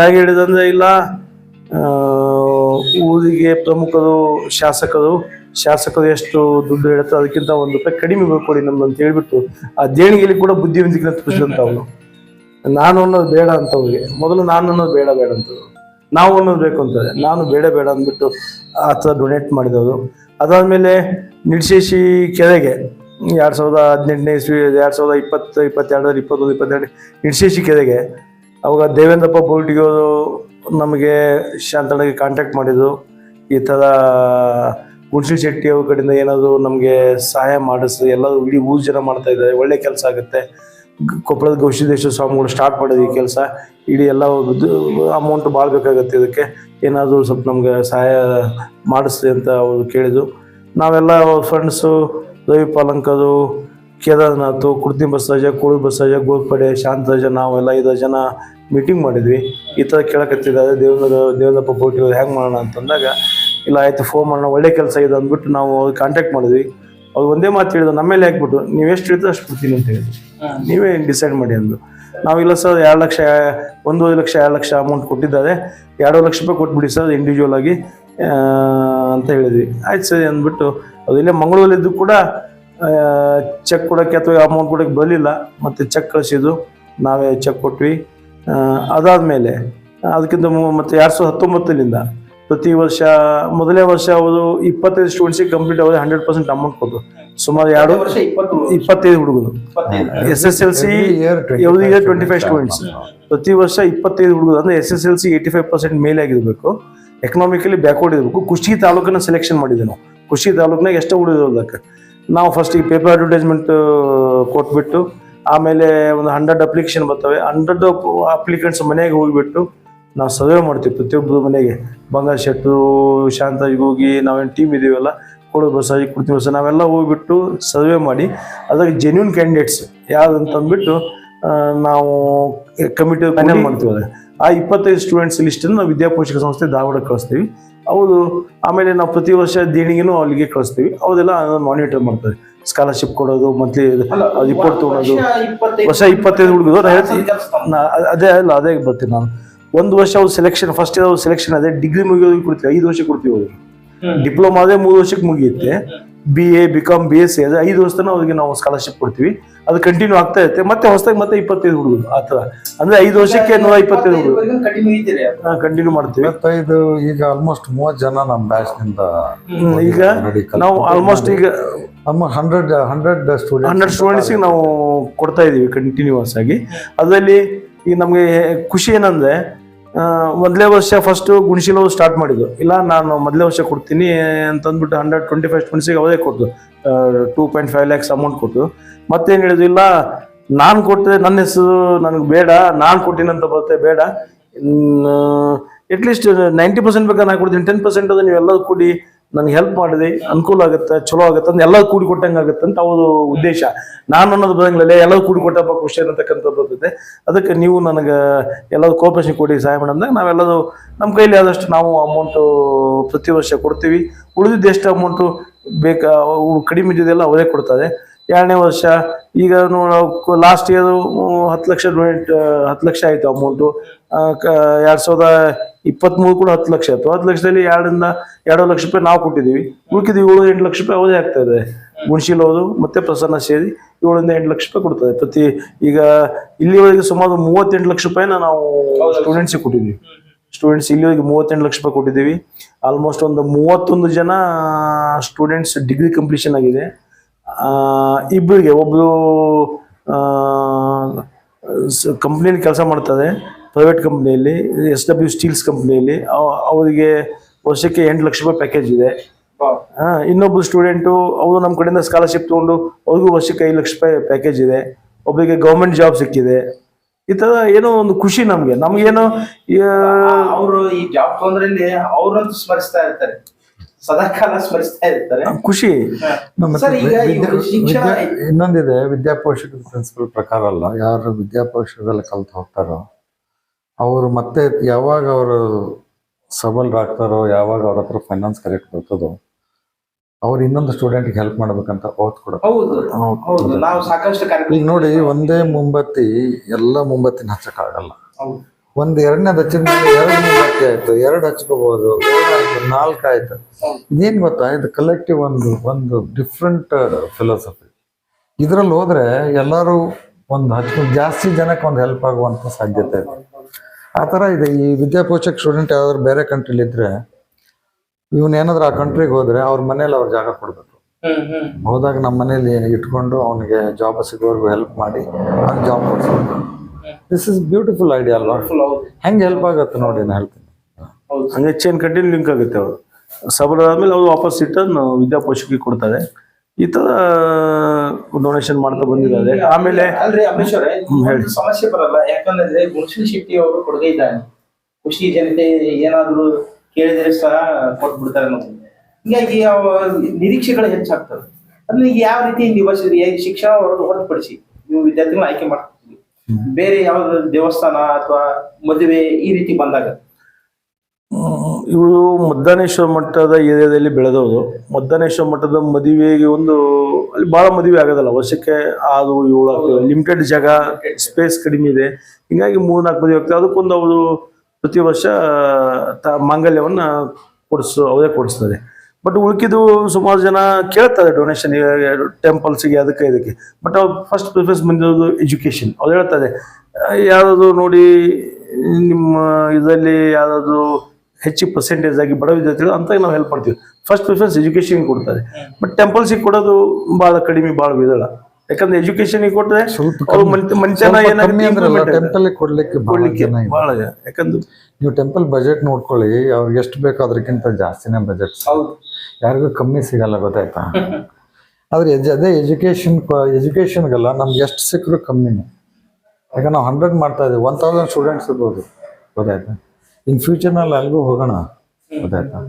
Speaker 3: ಹೇಗೆ ಹೇಳಿದಂದ್ರೆ ಇಲ್ಲ ಊರಿಗೆ ಪ್ರಮುಖರು ಶಾಸಕರು ಶಾಸಕರು ಎಷ್ಟು ದುಡ್ಡು ಹೇಳುತ್ತೋ ಅದಕ್ಕಿಂತ ಒಂದು ರೂಪಾಯಿ ಕಡಿಮೆ ಬರ್ಕೊಡಿ ನಮ್ದು ಅಂತ ಹೇಳ್ಬಿಟ್ಟು ಆ ದೇಣಿಗೆಯಲ್ಲಿ ಕೂಡ ಬುದ್ಧಿವಂತಿಕೆ ತಪ್ಪಿಸಿದಂತ ಅವನು ನಾನು ಅನ್ನೋದು ಬೇಡ ಅಂತ ಅವ್ರಿಗೆ. ಮೊದಲು ನಾನು ಅನ್ನೋದು ಬೇಡ ಬೇಡ ಅಂತ ನಾವು ಅನ್ನೋದು ಬೇಕು ಅಂತಾರೆ ನಾನು ಬೇಡ ಬೇಡ ಅಂದ್ಬಿಟ್ಟು ಆ ಥರ ಡೊನೇಟ್ ಮಾಡಿದವರು. ಅದಾದಮೇಲೆ ನಿಡ್ಶೇಷಿ ಕೆರೆಗೆ ಎರಡು ಸಾವಿರದ ಹದಿನೆಂಟನೇ ಇಸ್ವಿ, ಎರಡು ಸಾವಿರದ ಇಪ್ಪತ್ತು, ಇಪ್ಪತ್ತೆರಡರಲ್ಲಿ, ಇಪ್ಪತ್ತೊಂದು, ಇಪ್ಪತ್ತೆರಡು ನಿಡ್ಶೇಷಿ ಕೆರೆಗೆ ಅವಾಗ ದೇವೇಂದ್ರಪ್ಪ ಬೋಲ್ಟಿಗೆ ಅವರು ನಮಗೆ ಶಾಂತಣ್ಣಗೆ ಕಾಂಟ್ಯಾಕ್ಟ್ ಮಾಡಿದರು. ಈ ಥರ ಗುಣಶೀಲ್ ಶೆಟ್ಟಿ ಅವ್ರ ಕಡೆಯಿಂದ ಏನಾದರೂ ನಮಗೆ ಸಹಾಯ ಮಾಡಿಸಿ ಎಲ್ಲರೂ ಇಡೀ ಊರು ಜನ ಮಾಡ್ತಾ ಇದ್ದಾರೆ ಒಳ್ಳೆ ಕೆಲಸ ಆಗುತ್ತೆ. ಕೊಪ್ಪಳದ ಗವಿಸಿದ್ದೇಶ್ವರ ಸ್ವಾಮಿಗಳು ಸ್ಟಾರ್ಟ್ ಮಾಡೋದು ಈ ಕೆಲಸ, ಇಡೀ ಎಲ್ಲ ಅಮೌಂಟ್ ಭಾಳ ಬೇಕಾಗುತ್ತೆ ಇದಕ್ಕೆ. ಏನಾದರೂ ಸ್ವಲ್ಪ ನಮ್ಗೆ ಸಹಾಯ ಮಾಡಿಸ್ರಿ ಅಂತ ಅವರು ಕೇಳಿದ್ರು. ನಾವೆಲ್ಲ ಫ್ರೆಂಡ್ಸು ರವಿ ಪಾಲಂಕರು, ಕೇದಾರ್ನಾಥ್ ಕುರ್ತಿ ಬಸವರಾಜ ಕೋಳಿ ಬಸವರಾಜ ಗೋಲ್ಪಡೆ ಶಾಂತರಾಜ ನಾವೆಲ್ಲ ಐದು ಜನ ಮೀಟಿಂಗ್ ಮಾಡಿದ್ವಿ. ಈ ಥರ ಕೇಳಕತ್ತಿದ್ದಾರೆ, ದೇವ್ರ ದೇವನಪ್ಪ ಬೋಟಿ ಹೆಂಗೆ ಮಾಡೋಣ ಅಂತಂದಾಗ ಇಲ್ಲ ಆಯ್ತು ಫೋನ್ ಮಾಡೋಣ ಒಳ್ಳೆ ಕೆಲಸ ಇದೆ ಅಂದ್ಬಿಟ್ಟು ನಾವು ಕಾಂಟ್ಯಾಕ್ಟ್ ಮಾಡಿದ್ವಿ. ಅವ್ರು ಒಂದೇ ಮಾತು ಹೇಳಿದ್ರು ನಮ್ಮ ಮೇಲೆ ಹಾಕ್ಬಿಟ್ಟು ನೀವು ಎಷ್ಟು ಹೇಳ್ತೀರ ಅಷ್ಟು ಕೊಡ್ತೀನಿ ಅಂತ ಹೇಳಿದ್ರು. ನೀವೇ ಡಿಸೈಡ್ ಮಾಡಿ ಅಂದರು. ನಾವು ಇಲ್ಲ ಸರ್ ಎರಡು ಲಕ್ಷ ಒಂದೂವರೆ ಲಕ್ಷ ಎರಡು ಲಕ್ಷ ಅಮೌಂಟ್ ಕೊಟ್ಟಿದ್ದಾರೆ. ಎರಡು ಲಕ್ಷ ರೂಪಾಯಿ ಕೊಟ್ಬಿಡಿ ಸರ್ ಇಂಡಿವಿಜುವಲ್ ಆಗಿ ಅಂತ ಹೇಳಿದ್ವಿ. ಆಯ್ತು ಸರಿ ಅಂದ್ಬಿಟ್ಟು ಅದು ಇಲ್ಲೇ ಮಂಗಳೂರಲ್ಲಿದ್ದು ಕೂಡ ಚೆಕ್ ಕೊಡೋಕ್ಕೆ ಅಥವಾ ಅಮೌಂಟ್ ಕೊಡೋಕ್ಕೆ ಬರಲಿಲ್ಲ. ಮತ್ತು ಚೆಕ್ ಕಳಿಸಿದ್ದು ನಾವೇ ಚೆಕ್ ಕೊಟ್ವಿ. ಅದಾದಮೇಲೆ ಅದಕ್ಕಿಂತ ಮತ್ತು ಮತ್ತೆ ಎರಡು ಸಾವಿರದ ಹತ್ತೊಂಬತ್ತರಿಂದ ಪ್ರತಿ ವರ್ಷ ಮೊದಲೇ ವರ್ಷ ಅವರು ಇಪ್ಪತ್ತೈದು ಸ್ಟೂಡೆಂಟ್ಸಿಗೆ ಕಂಪ್ಲೀಟ್ ಆಗೋದು ಹಂಡ್ರೆಡ್ ಪರ್ಸೆಂಟ್ ಅಮೌಂಟ್ ಕೊಟ್ಟು ಸುಮಾರು ಎರಡು
Speaker 2: ವರ್ಷ ಇಪ್ಪತ್ತು
Speaker 3: ಇಪ್ಪತ್ತೈದು ಹುಡುಗರು. S S L C
Speaker 1: Every year 25
Speaker 3: every year twenty five students ಪ್ರತಿ ವರ್ಷ ಇಪ್ಪತ್ತೈದು ಹುಡುಗರು ಅಂದ್ರೆ S S L C eighty five percent ಮೇಲೆ ಆಗಿರ್ಬೇಕು. ಎಕನಾಮಿಕಲಿ ಬ್ಯಾಕ್ವರ್ಡ್ ಇರಬೇಕು. ಕುಷ್ಟಗಿ ತಾಲೂಕನ್ನ ಸೆಲೆಕ್ಷನ್ ಮಾಡಿದೆ ನಾವು. ಕುಷ್ಟಗಿ ತಾಲೂಕಿನಾಗ ಎಷ್ಟೋ ಹುಡುಗರು ಅದಕ್ಕೆ. ನಾವು ಫಸ್ಟ್ ಈ ಪೇಪರ್ ಅಡ್ವರ್ಟೈಸ್ಮೆಂಟ್ ಕೊಟ್ಬಿಟ್ಟು ಆಮೇಲೆ ಒಂದು ಹಂಡ್ರೆಡ್ ಅಪ್ಲಿಕೇಶನ್ ಬರ್ತವೆ. ಹಂಡ್ರೆಡ್ ಅಪ್ಲಿಕೆಂಟ್ಸ್ ಮನೆಗೆ ಹೋಗಿಬಿಟ್ಟು ನಾವು ಸರ್ವೆ ಮಾಡ್ತೀವಿ ಪ್ರತಿಯೊಬ್ಬರು ಮನೆಗೆ. ಬಂಗಾರ ಶೆಟ್ಟರು ಶಾಂತಾಗಿ ಹೋಗಿ ನಾವೇನು ಟೀಮ್ ಇದೀವಲ್ಲ ಕೊಡೋ ಬಸ್ ಆಗಿ ಕೊಡ್ತೀವಿ ಬಸ್ ನಾವೆಲ್ಲ ಹೋಗ್ಬಿಟ್ಟು ಸರ್ವೆ ಮಾಡಿ ಅದ್ರಾಗ ಜೆನ್ಯೂನ್ ಕ್ಯಾಂಡಿಡೇಟ್ಸ್ ಯಾರು ಅಂತಂದ್ಬಿಟ್ಟು ನಾವು ಕಮಿಟಿ ಮಾಡ್ತೀವಿ ಅದೇ. ಆ ಇಪ್ಪತ್ತೈದು ಸ್ಟೂಡೆಂಟ್ಸ್ ಲಿಸ್ಟನ್ನು ನಾವು ವಿದ್ಯಾಪೋಷಕ ಸಂಸ್ಥೆ ಧಾರವಾಡ ಕಳಿಸ್ತೀವಿ. ಅವರು ಆಮೇಲೆ ನಾವು ಪ್ರತಿ ವರ್ಷ ದೇಣಿಗೆನೂ ಅಲ್ಲಿಗೆ ಕಳಿಸ್ತೀವಿ. ಅವದೆಲ್ಲ ಮಾನಿಟರ್ ಮಾಡ್ತಾರೆ. ಸ್ಕಾಲರ್ಶಿಪ್ ಕೊಡೋದು ಮಂತ್ಲಿ ರಿಪೋರ್ಟ್ ತೊಗೊಳೋದು.
Speaker 2: ವರ್ಷ ಇಪ್ಪತ್ತೈದು
Speaker 3: ಹುಡುಗರು ಅದೇ ಅಲ್ಲ ಅದೇ ಬರ್ತೀನಿ ನಾನು. ಒಂದು ವರ್ಷ ಅವ್ರು ಸೆಲೆಕ್ಷನ್ ಫಸ್ಟ್ ಇಯರ್ ಸೆಲೆಕ್ಷನ್ ಅದೇ ಡಿಗ್ರಿ ಮುಗಿಯೋದಕ್ಕೆ ಕೊಡ್ತೀವಿ ಐದು ವರ್ಷ ಕೊಡ್ತೀವಿ ಅವ್ರಿಗೆ ಡಿಪ್ಲೊಮಾ ಅದೇ ಮೂರು ವರ್ಷಕ್ಕೆ ಮುಗಿಯುತ್ತೆ. B A B com B S C ಅದೇ ಐದು ವರ್ಷನ ಅವ್ರಿಗೆ ನಾವು ಸ್ಕಾಲರ್ಶಿಪ್ ಕೊಡ್ತೀವಿ. ಅದು ಕಂಟಿನ್ಯೂ ಆಗ್ತಾ ಇರುತ್ತೆ. ಮತ್ತೆ ಹೊಸದಾಗಿ ಮತ್ತೆ ಇಪ್ಪತ್ತೈದು ಹುಡುಗರು ಆ ಥರ. ಅಂದ್ರೆ ಐದು ವರ್ಷಕ್ಕೆ ನೂರ ಇಪ್ಪತ್ತೈದು ಹುಡುಗರು. ಕಂಟಿನ್ಯೂ ಮಾಡ್ತೀವಿ.
Speaker 1: ಇಪ್ಪತ್ತೈದು ಈಗ ಆಲ್ಮೋಸ್ಟ್ ಮೂವತ್ತು ಜನ ನಮ್ಮ
Speaker 3: ಬ್ಯಾಚ್ನಿಂದ ಈಗ ನಾವು ಆಲ್ಮೋಸ್ಟ್ ಈಗ
Speaker 1: ಹಂಡ್ರೆಡ್ ಹಂಡ್ರೆಡ್ ಸ್ಟೂಡೆಂಟ್
Speaker 3: ಹಂಡ್ರೆಡ್ ಸ್ಟೂಡೆಂಟ್ಸಿಗೆ ನಾವು ಕೊಡ್ತಾ ಇದ್ದೀವಿ ಕಂಟಿನ್ಯೂಸ್ ಆಗಿ. ಅದರಲ್ಲಿ ಈಗ ನಮಗೆ ಖುಷಿ ಏನಂದರೆ ಮೊದಲೇ ವರ್ಷ ಫಸ್ಟು ಗುಣಶೀಲ ಸ್ಟಾರ್ಟ್ ಮಾಡಿದ್ದು. ಇಲ್ಲ, ನಾನು ಮೊದಲೇ ವರ್ಷ ಕೊಡ್ತೀನಿ ಅಂತಂದ್ಬಿಟ್ಟು ಹಂಡ್ರೆಡ್ ಟ್ವೆಂಟಿ ಫೈವ್ ಸ್ಟೂಡೆಂಟ್ಸಿಗೆ ಅವರೇ ಕೊಟ್ಟು two point five lakhs amount ಕೊಟ್ಟು ಮತ್ತೇನು ಹೇಳಿದ್ರು, ಇಲ್ಲ, ನಾನು ಕೊಟ್ಟರೆ ನನ್ನ ಹೆಸರು ನನಗೆ ಬೇಡ, ನಾನು ಕೊಟ್ಟಿನಂತ ಬರುತ್ತೆ, ಬೇಡ. ಅಟ್ಲೀಸ್ಟ್ ನೈಂಟಿ ಪರ್ಸೆಂಟ್ ಬೇಕಾದ್ರೆ ನಾನು ಕೊಡ್ತೀನಿ ಟೆನ್ ಪರ್ಸೆಂಟ್ ಅದು ನೀವೆಲ್ಲರೂ ಕೂಡಿ. ನನಗೆ ಹೆಲ್ಪ್ ಮಾಡಿದೆ, ಅನುಕೂಲ ಆಗುತ್ತೆ, ಚಲೋ ಆಗುತ್ತೆ ಅಂತ ಎಲ್ಲ ಕೂಡಿ ಕೊಟ್ಟಂಗೆ ಆಗುತ್ತೆ ಅಂತ ಅವ್ರ ಉದ್ದೇಶ. ನಾನು ಅನ್ನೋದು ಬರಂಗಿಲ್ಲ ಎಲ್ಲ ಕೂಡಿ ಕೊಟ್ಟಪ್ಪ ಖುಷಿ ಅನ್ನತಕ್ಕಂಥ ಬರ್ತದೆ ಅದಕ್ಕೆ ನೀವು ನನಗೆ ಎಲ್ಲರೂ ಕೋಪರೇಷನ್ ಕೊಡಿ ಸಹಾಯ ಮಾಡಂದಾಗ ನಾವೆಲ್ಲರೂ ನಮ್ಮ ಕೈಲಿ ಆದಷ್ಟು ನಾವು ಅಮೌಂಟು ಪ್ರತಿ ವರ್ಷ ಕೊಡ್ತೀವಿ. ಉಳಿದಿದ್ದು ಎಷ್ಟು ಅಮೌಂಟು ಬೇಕಾ ಕಡಿಮೆ ಇದ್ದಿದ್ದೆಲ್ಲ ಅವರೇ ಕೊಡ್ತಾರೆ. ಎರಡನೇ ವರ್ಷ ಈಗ ಲಾಸ್ಟ್ ಇಯರು ಹತ್ತು ಲಕ್ಷ ಡೊನೇಟ್ ಹತ್ತು ಲಕ್ಷ ಆಯಿತು ಅಮೌಂಟು ಎರಡು ಸಾವಿರದ ಇಪ್ಪತ್ತ್ಮೂರು ಕೂಡ ಹತ್ತು ಲಕ್ಷ ಆಯ್ತು ಹತ್ತು ಲಕ್ಷದಲ್ಲಿ ಎರಡರಿಂದ ಎರಡು ಲಕ್ಷ ರೂಪಾಯಿ ನಾವು ಕೊಟ್ಟಿದ್ದೀವಿ. ಉಳ್ಕಿದ್ದು ಏಳು ಎಂಟು ಲಕ್ಷ ರೂಪಾಯಿ ಅವಧಿ ಆಗ್ತಾ ಇದೆ. ಗುಣಶೀಲ ಹೌದು ಮತ್ತೆ ಪ್ರಸನ್ನ ಸೇರಿ ಏಳರಿಂದ ಎಂಟು ಲಕ್ಷ ರೂಪಾಯಿ ಕೊಡ್ತದೆ ಪ್ರತಿ ಈಗ ಇಲ್ಲಿವರೆಗೆ ಸುಮಾರು ಮೂವತ್ತೆಂಟು ಲಕ್ಷ ರೂಪಾಯಿನ ನಾವು ಸ್ಟೂಡೆಂಟ್ಸಿಗೆ ಕೊಟ್ಟಿದ್ದೀವಿ. ಸ್ಟೂಡೆಂಟ್ಸ್ ಇಲ್ಲಿವರೆಗೆ ಮೂವತ್ತೆಂಟು ಲಕ್ಷ ರೂಪಾಯಿ ಕೊಟ್ಟಿದ್ದೀವಿ. ಆಲ್ಮೋಸ್ಟ್ ಒಂದು ಮೂವತ್ತೊಂದು ಜನ ಸ್ಟೂಡೆಂಟ್ಸ್ ಡಿಗ್ರಿ ಕಂಪ್ಲೀಷನ್ ಆಗಿದೆ. ಇಬ್ಬರಿಗೆ ಒಬ್ಬರು ಕಂಪ್ನಿಯಲ್ಲಿ ಕೆಲಸ ಮಾಡ್ತಾರೆ. ಪ್ರೈವೇಟ್ ಕಂಪ್ನಿಯಲ್ಲಿ ಎಸ್ ಡಬ್ಲ್ಯೂ ಸ್ಟೀಲ್ಸ್ ಕಂಪ್ನಿಯಲ್ಲಿ ಅವರಿಗೆ ವರ್ಷಕ್ಕೆ ಎಂಟು ಲಕ್ಷ ರೂಪಾಯಿ ಪ್ಯಾಕೇಜ್ ಇದೆ.
Speaker 2: ಇನ್ನೊಬ್ಬರು
Speaker 3: ಆ, ಇನ್ನೊಬ್ರು ಸ್ಟೂಡೆಂಟು ಅವರು ನಮ್ಮ ಕಡೆಯಿಂದ ಸ್ಕಾಲರ್ಶಿಪ್ ತೊಗೊಂಡು ಅವ್ರಿಗೂ ವರ್ಷಕ್ಕೆ ಐದು ಲಕ್ಷ ರೂಪಾಯಿ ಪ್ಯಾಕೇಜ್ ಇದೆ. ಒಬ್ಬರಿಗೆ ಗೌರ್ಮೆಂಟ್ ಜಾಬ್ ಸಿಕ್ಕಿದೆ. ಈ ಥರ ಏನೋ ಒಂದು ಖುಷಿ ನಮಗೆ. ನಮಗೇನೋ
Speaker 2: ಅವರು ಈ ಜಾಬ್ ತೊಂದ್ರಲ್ಲಿ ಅವರಂತೂ ಸ್ಮರಿಸ್ತಾ ಇರ್ತಾರೆ. ಸದಾಕಾಲ ಸ್ಮರಿಸ್ತಾ ಇರ್ತಾರೆ.
Speaker 3: ಖುಷಿ.
Speaker 1: ಇನ್ನೊಂದಿದೆ ವಿದ್ಯಾಪೋಷಕ ಪ್ರಿನ್ಸಿಪಲ್ ಪ್ರಕಾರ ಅಲ್ಲ. ಯಾರು ವಿದ್ಯಾಪೋಷಕದಲ್ಲಿ ಕಲ್ತು ಹೋಗ್ತಾರೋ ಅವರು ಮತ್ತೆ ಯಾವಾಗ ಅವರು ಸಬಲರಾಗ್ತಾರೋ ಯಾವಾಗ ಅವ್ರ ಹತ್ರ ಫೈನಾನ್ಸ್ ಕರೆಕ್ಟ್ ಬರ್ತದೋ ಅವ್ರು ಇನ್ನೊಂದು ಸ್ಟೂಡೆಂಟ್ಗೆ ಹೆಲ್ಪ್ ಮಾಡ್ಬೇಕಂತ ಓದ್ ಈಗ ನೋಡಿ ಒಂದೇ ಮುಂಬತ್ತಿ ಎಲ್ಲ ಮುಂಬತ್ತಿನ ಹಚ್ಚಕ್ಕಾಗಲ್ಲ. ಒಂದ್ ಎರಡನೇದು ಹಚ್ಚಿದ ಎರಡು ಮುಂಬತ್ತಿ ಆಯ್ತು ಎರಡು ಹಚ್ಕೋಬಹುದು ನಾಲ್ಕು ಆಯ್ತು. ಇದೇನ್ ಗೊತ್ತಾ? ಇದು ಕಲೆಕ್ಟಿವ್ ಒಂದು ಒಂದು ಡಿಫ್ರೆಂಟ್ ಫಿಲಾಸಫಿ ಇದ್ರಲ್ಲಿ ಹೋದ್ರೆ ಎಲ್ಲರೂ ಒಂದು ಹಚ್ಕೊಂಡು ಜಾಸ್ತಿ ಜನಕ್ಕೆ ಒಂದು ಹೆಲ್ಪ್ ಆಗುವಂತ ಸಾಧ್ಯತೆ ಇದೆ. ಆ ಥರ ಇದೆ. ಈ ವಿದ್ಯಾಪೋಷಕ್ ಸ್ಟೂಡೆಂಟ್ ಯಾವ್ದಾದ್ರು ಬೇರೆ ಕಂಟ್ರಿಲಿ ಇದ್ರೆ ಇವನೇನಾದ್ರೂ ಏನಾದ್ರು ಆ ಕಂಟ್ರಿಗೆ ಹೋದ್ರೆ ಅವ್ರ ಮನೇಲಿ ಅವ್ರ ಜಾಗ ಕೊಡ್ಬೇಕು. ಹೋದಾಗ ನಮ್ಮ ಮನೇಲಿ ಇಟ್ಕೊಂಡು ಅವನಿಗೆ ಜಾಬ್ ಸಿಗೋರ್ಗು ಹೆಲ್ಪ್ ಮಾಡಿ ಅವ್ನಿಗೆ ಜಾಬ್ ಕೊಡ್ಸ್ಬೇಕು. ದಿಸ್ ಇಸ್ ಬ್ಯೂಟಿಫುಲ್ ಐಡಿಯಾ ಅಲ್ವಾ? ಹೆಂಗೆ ಹೆಲ್ಪ್ ಆಗುತ್ತೆ ನೋಡಿ ನಾನು ಹೇಳ್ತೀನಿ.
Speaker 2: ಹೌದು.
Speaker 3: ಹಂಗೆ ಚೈನ್ ಕಂಟಿನ್ಯೂ ಲಿಂಕ್ ಆಗುತ್ತೆ ಅವರು. ಸಬಲ ಆದ್ಮೇಲೆ ಅವ್ರು ವಾಪಸ್ ಇಟ್ಟು ವಿದ್ಯಾಪೋಷಕಿಗೆ ಕೊಡ್ತಾರೆ. ಈ ತರ ಡೊನೇಷನ್ ಮಾಡ್ತಾ ಬಂದಿದ್ದಾರೆ. ಆಮೇಲೆ
Speaker 2: ಅಲ್ರಿ
Speaker 3: ಹೇಳಿ.
Speaker 2: ಸಮಸ್ಯೆ ಬರಲ್ಲ. ಯಾಕಂದ್ರೆ ಗುಣಶೀಲ್ ಶೆಟ್ಟಿ ಅವರು ಕೊಡುಗೆ ಇದ್ದಾನೆ. ಖುಷಿ ಜನತೆ ಏನಾದ್ರು ಕೇಳಿದ್ರೆ ಸಹ ಕೊಟ್ಬಿಡ್ತಾರೆ ನಾವು ಹೀಗಾಗಿ ಅವ ನಿರೀಕ್ಷೆಗಳು ಹೆಚ್ಚಾಗ್ತವೆ. ಈಗ ಯಾವ ರೀತಿ ನಿಭಾಯಿಸಿದ್ರಿ? ಶಿಕ್ಷಣ ಹೊರತು ಹೊರತುಪಡಿಸಿ ನೀವು ವಿದ್ಯಾರ್ಥಿಗಳನ್ನ ಆಯ್ಕೆ ಮಾಡ್ತೀವಿ ಬೇರೆ ಯಾವ್ದು ದೇವಸ್ಥಾನ ಅಥವಾ ಮದುವೆ ಈ ರೀತಿ ಬಂದಾಗ?
Speaker 3: ಇವರು ಮದ್ದಾನೇಶ್ವರ ಮಠದ ಏರಿಯಾದಲ್ಲಿ ಬೆಳೆದವರು. ಮದ್ದಾನೇಶ್ವರ ಮಠದ ಮದುವೆಗೆ ಒಂದು, ಅಲ್ಲಿ ಭಾಳ ಮದುವೆ ಆಗೋದಲ್ಲ, ವರ್ಷಕ್ಕೆ ಆರು, ಏಳು ಲಿಮಿಟೆಡ್ ಜಾಗ ಸ್ಪೇಸ್ ಕಡಿಮೆ ಇದೆ. ಹಿಂಗಾಗಿ ಮೂರ್ನಾಲ್ಕು ಮದುವೆ ಆಗ್ತದೆ. ಅದಕ್ಕೊಂದು ಅವರು ಪ್ರತಿ ವರ್ಷ, ತ, ಮಾಂಗಲ್ಯವನ್ನು ಕೊಡಿಸು, ಅವರೇ ಕೊಡಿಸ್ತಾರೆ. ಬಟ್ ಉಳ್ಕಿದು ಸುಮಾರು ಜನ ಕೇಳ್ತಾರೆ ಡೊನೇಷನ್ ಟೆಂಪಲ್ಸ್ಗೆ ಅದಕ್ಕೆ, ಇದಕ್ಕೆ. ಬಟ್ ಅವ್ರು ಫಸ್ಟ್ ಪ್ರಿಫರೆನ್ಸ್ ಬಂದಿರೋದು ಎಜುಕೇಷನ್ ಅವ್ರು ಹೇಳ್ತಾರೆ, ಯಾರಾದರೂ ನೋಡಿ ನಿಮ್ಮ ಇದರಲ್ಲಿ ಯಾರಾದ್ರು ಹೆಚ್ಚಿಗೆ ಪರ್ಸೆಂಟೇಜ್ ಆಗಿ ಬಡ ವಿದ್ಯಾರ್ಥಿಗಳು ಅಂತ ನಾವು ಹೆಲ್ಪ್ ಮಾಡ್ತೀವಿ. ಫಸ್ಟ್ ಪ್ರಿಫರೆನ್ಸ್ ಎಜುಕೇಶನ್ ಕೊಡ್ತಾರೆ. ಬಟ್ ಟೆಂಪಲ್ಸಿಗೆ ಕೊಡೋದು ಭಾಳ ಕಡಿಮೆ ಭಾಳ ವಿರಳ ಯಾಕಂದ್ರೆ ಎಜುಕೇಶನ್ಗೆ ಕೊಟ್ಟರೆ
Speaker 1: ಟೆಂಪಲ್ ಕೊಡ್ಲಿಕ್ಕೆ ಬಹಳ.
Speaker 3: ಯಾಕಂದ್ರೆ
Speaker 1: ನೀವು ಟೆಂಪಲ್ ಬಜೆಟ್ ನೋಡ್ಕೊಳ್ಳಿ ಅವ್ರಿಗೆ ಎಷ್ಟು ಬೇಕು ಅದಕ್ಕಿಂತ ಜಾಸ್ತಿನೇ ಬಜೆಟ್ ಯಾರಿಗೂ ಕಮ್ಮಿ ಸಿಗಲ್ಲ ಗೊತ್ತಾಯ್ತಾ? ಆದ್ರೆ ಅದೇ ಎಜುಕೇಶನ್ ಎಜುಕೇಶನ್ಗೆಲ್ಲ ನಮ್ಗೆ ಎಷ್ಟು ಸಿಕ್ಕರೂ ಕಮ್ಮಿನೇ. ಯಾಕಂದ್ರೆ ನಾವು ಹಂಡ್ರೆಡ್ ಮಾಡ್ತಾ ಇದ್ದೀವಿ ಒನ್ ತೌಸಂಡ್ ಸ್ಟೂಡೆಂಟ್ಸ್ ಇರ್ಬೋದು ಗೊತ್ತಾಯ್ತಾ? ಇನ್ ಫ್ಯೂಚರ್ನಲ್ಲಿ ಅಲ್ಲಿಗೂ ಹೋಗೋಣ. ಗೊತ್ತಾಯ್ತಾ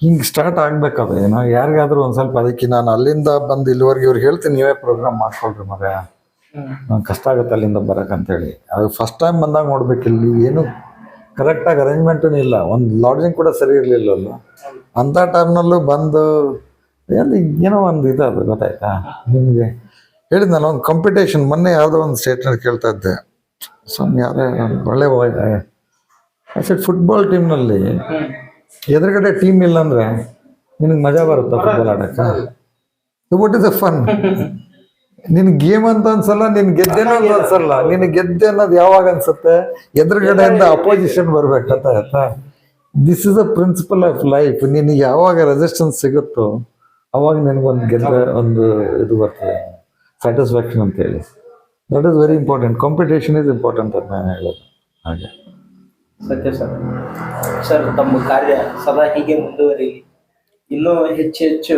Speaker 1: ಹಿಂಗೆ ಸ್ಟಾರ್ಟ್ ಆಗ್ಬೇಕದು ಏನೋ ಯಾರಿಗಾದ್ರೂ ಒಂದು ಸ್ವಲ್ಪ ಅದಕ್ಕೆ ನಾನು ಅಲ್ಲಿಂದ ಬಂದು ಇಲ್ಲಿವರೆಗೆ ಇವ್ರಿಗೆ ಹೇಳ್ತೀನಿ ನೀವೇ ಪ್ರೋಗ್ರಾಮ್ ಮಾಡ್ಕೊಳ್ರಿ ಮಗ. ನಂಗೆ ಕಷ್ಟ ಆಗುತ್ತೆ ಅಲ್ಲಿಂದ ಬರಕಂತೇಳಿ ಅದು ಫಸ್ಟ್ ಟೈಮ್ ಬಂದಾಗ ನೋಡ್ಬೇಕು ಇಲ್ಲಿ ಏನು ಕರೆಕ್ಟಾಗಿ ಅರೇಂಜ್ಮೆಂಟೂ ಇಲ್ಲ. ಒಂದು ಲಾಡ್ಜಿಂಗ್ ಕೂಡ ಸರಿ ಇರಲಿಲ್ಲ ಅಲ್ಲ ಅಂಥ ಟೈಮ್ನಲ್ಲೂ ಬಂದು ಏನು ಏನೋ ಒಂದು ಇದು ಅದು ಗೊತ್ತಾಯ್ತಾ? ನಿಮಗೆ ನಾನು ಒಂದು ಕಾಂಪಿಟೇಷನ್ ಮೊನ್ನೆ ಯಾವುದೋ ಒಂದು ಸ್ಟೇಟ್ಮೆಂಟ್ ಕೇಳ್ತಾ ಇದ್ದೆ. ಸೊ ಯಾರೇ ಒಳ್ಳೆ ಸೆಟ್ ಫುಟ್ಬಾಲ್ ಟೀಮ್ನಲ್ಲಿ ಎದುರುಗಡೆ ಟೀಮ್ ಇಲ್ಲ ಅಂದ್ರೆ ನಿನಗೆ ಮಜಾ ಬರುತ್ತಾ ಫುಟ್ಬಾಲ್ ಆಡಕ್ಕೆ? ವಾಟ್ ಇಸ್ ಅ ಫನ್ ನಿನ್ ಗೇಮ್ ಅಂತ ಅನ್ಸಲ್ಲ ನಿನ್ ಗೆದ್ದೇನೋ ಅಂತ ಅನ್ಸಲ್ಲ. ನಿನ್ ಗೆದ್ದೆ ಅನ್ನೋದು ಯಾವಾಗ ಅನ್ಸುತ್ತೆ? ಎದುರುಗಡೆಯಿಂದ ಅಪೋಸಿಷನ್ ಬರ್ಬೇಕಂತ ಆಯ್ತಾ this is a principle of life ನಿನಗೆ ಯಾವಾಗ ರೆಸಿಸ್ಟೆನ್ಸ್ ಸಿಗುತ್ತೋ ಅವಾಗ ನಿನಗೊಂದು ಗೆದ್ದ ಒಂದು ಇದು ಬರ್ತದೆ. ಸ್ಯಾಟಿಸ್ಫ್ಯಾಕ್ಷನ್ ಅಂತ ಹೇಳಿ. That is very important competition is important ಅಂತ ನಾನು ಹೇಳೋದು. ಹಾಗೆ.
Speaker 2: ಸತ್ಯ ಸರ್. ಸರ್ ತಮ್ಮ ಕಾರ್ಯ ಸದಾ ಹೀಗೆ ಮುಂದುವರಿಲಿ. ಇನ್ನೂ ಹೆಚ್ಚು ಹೆಚ್ಚು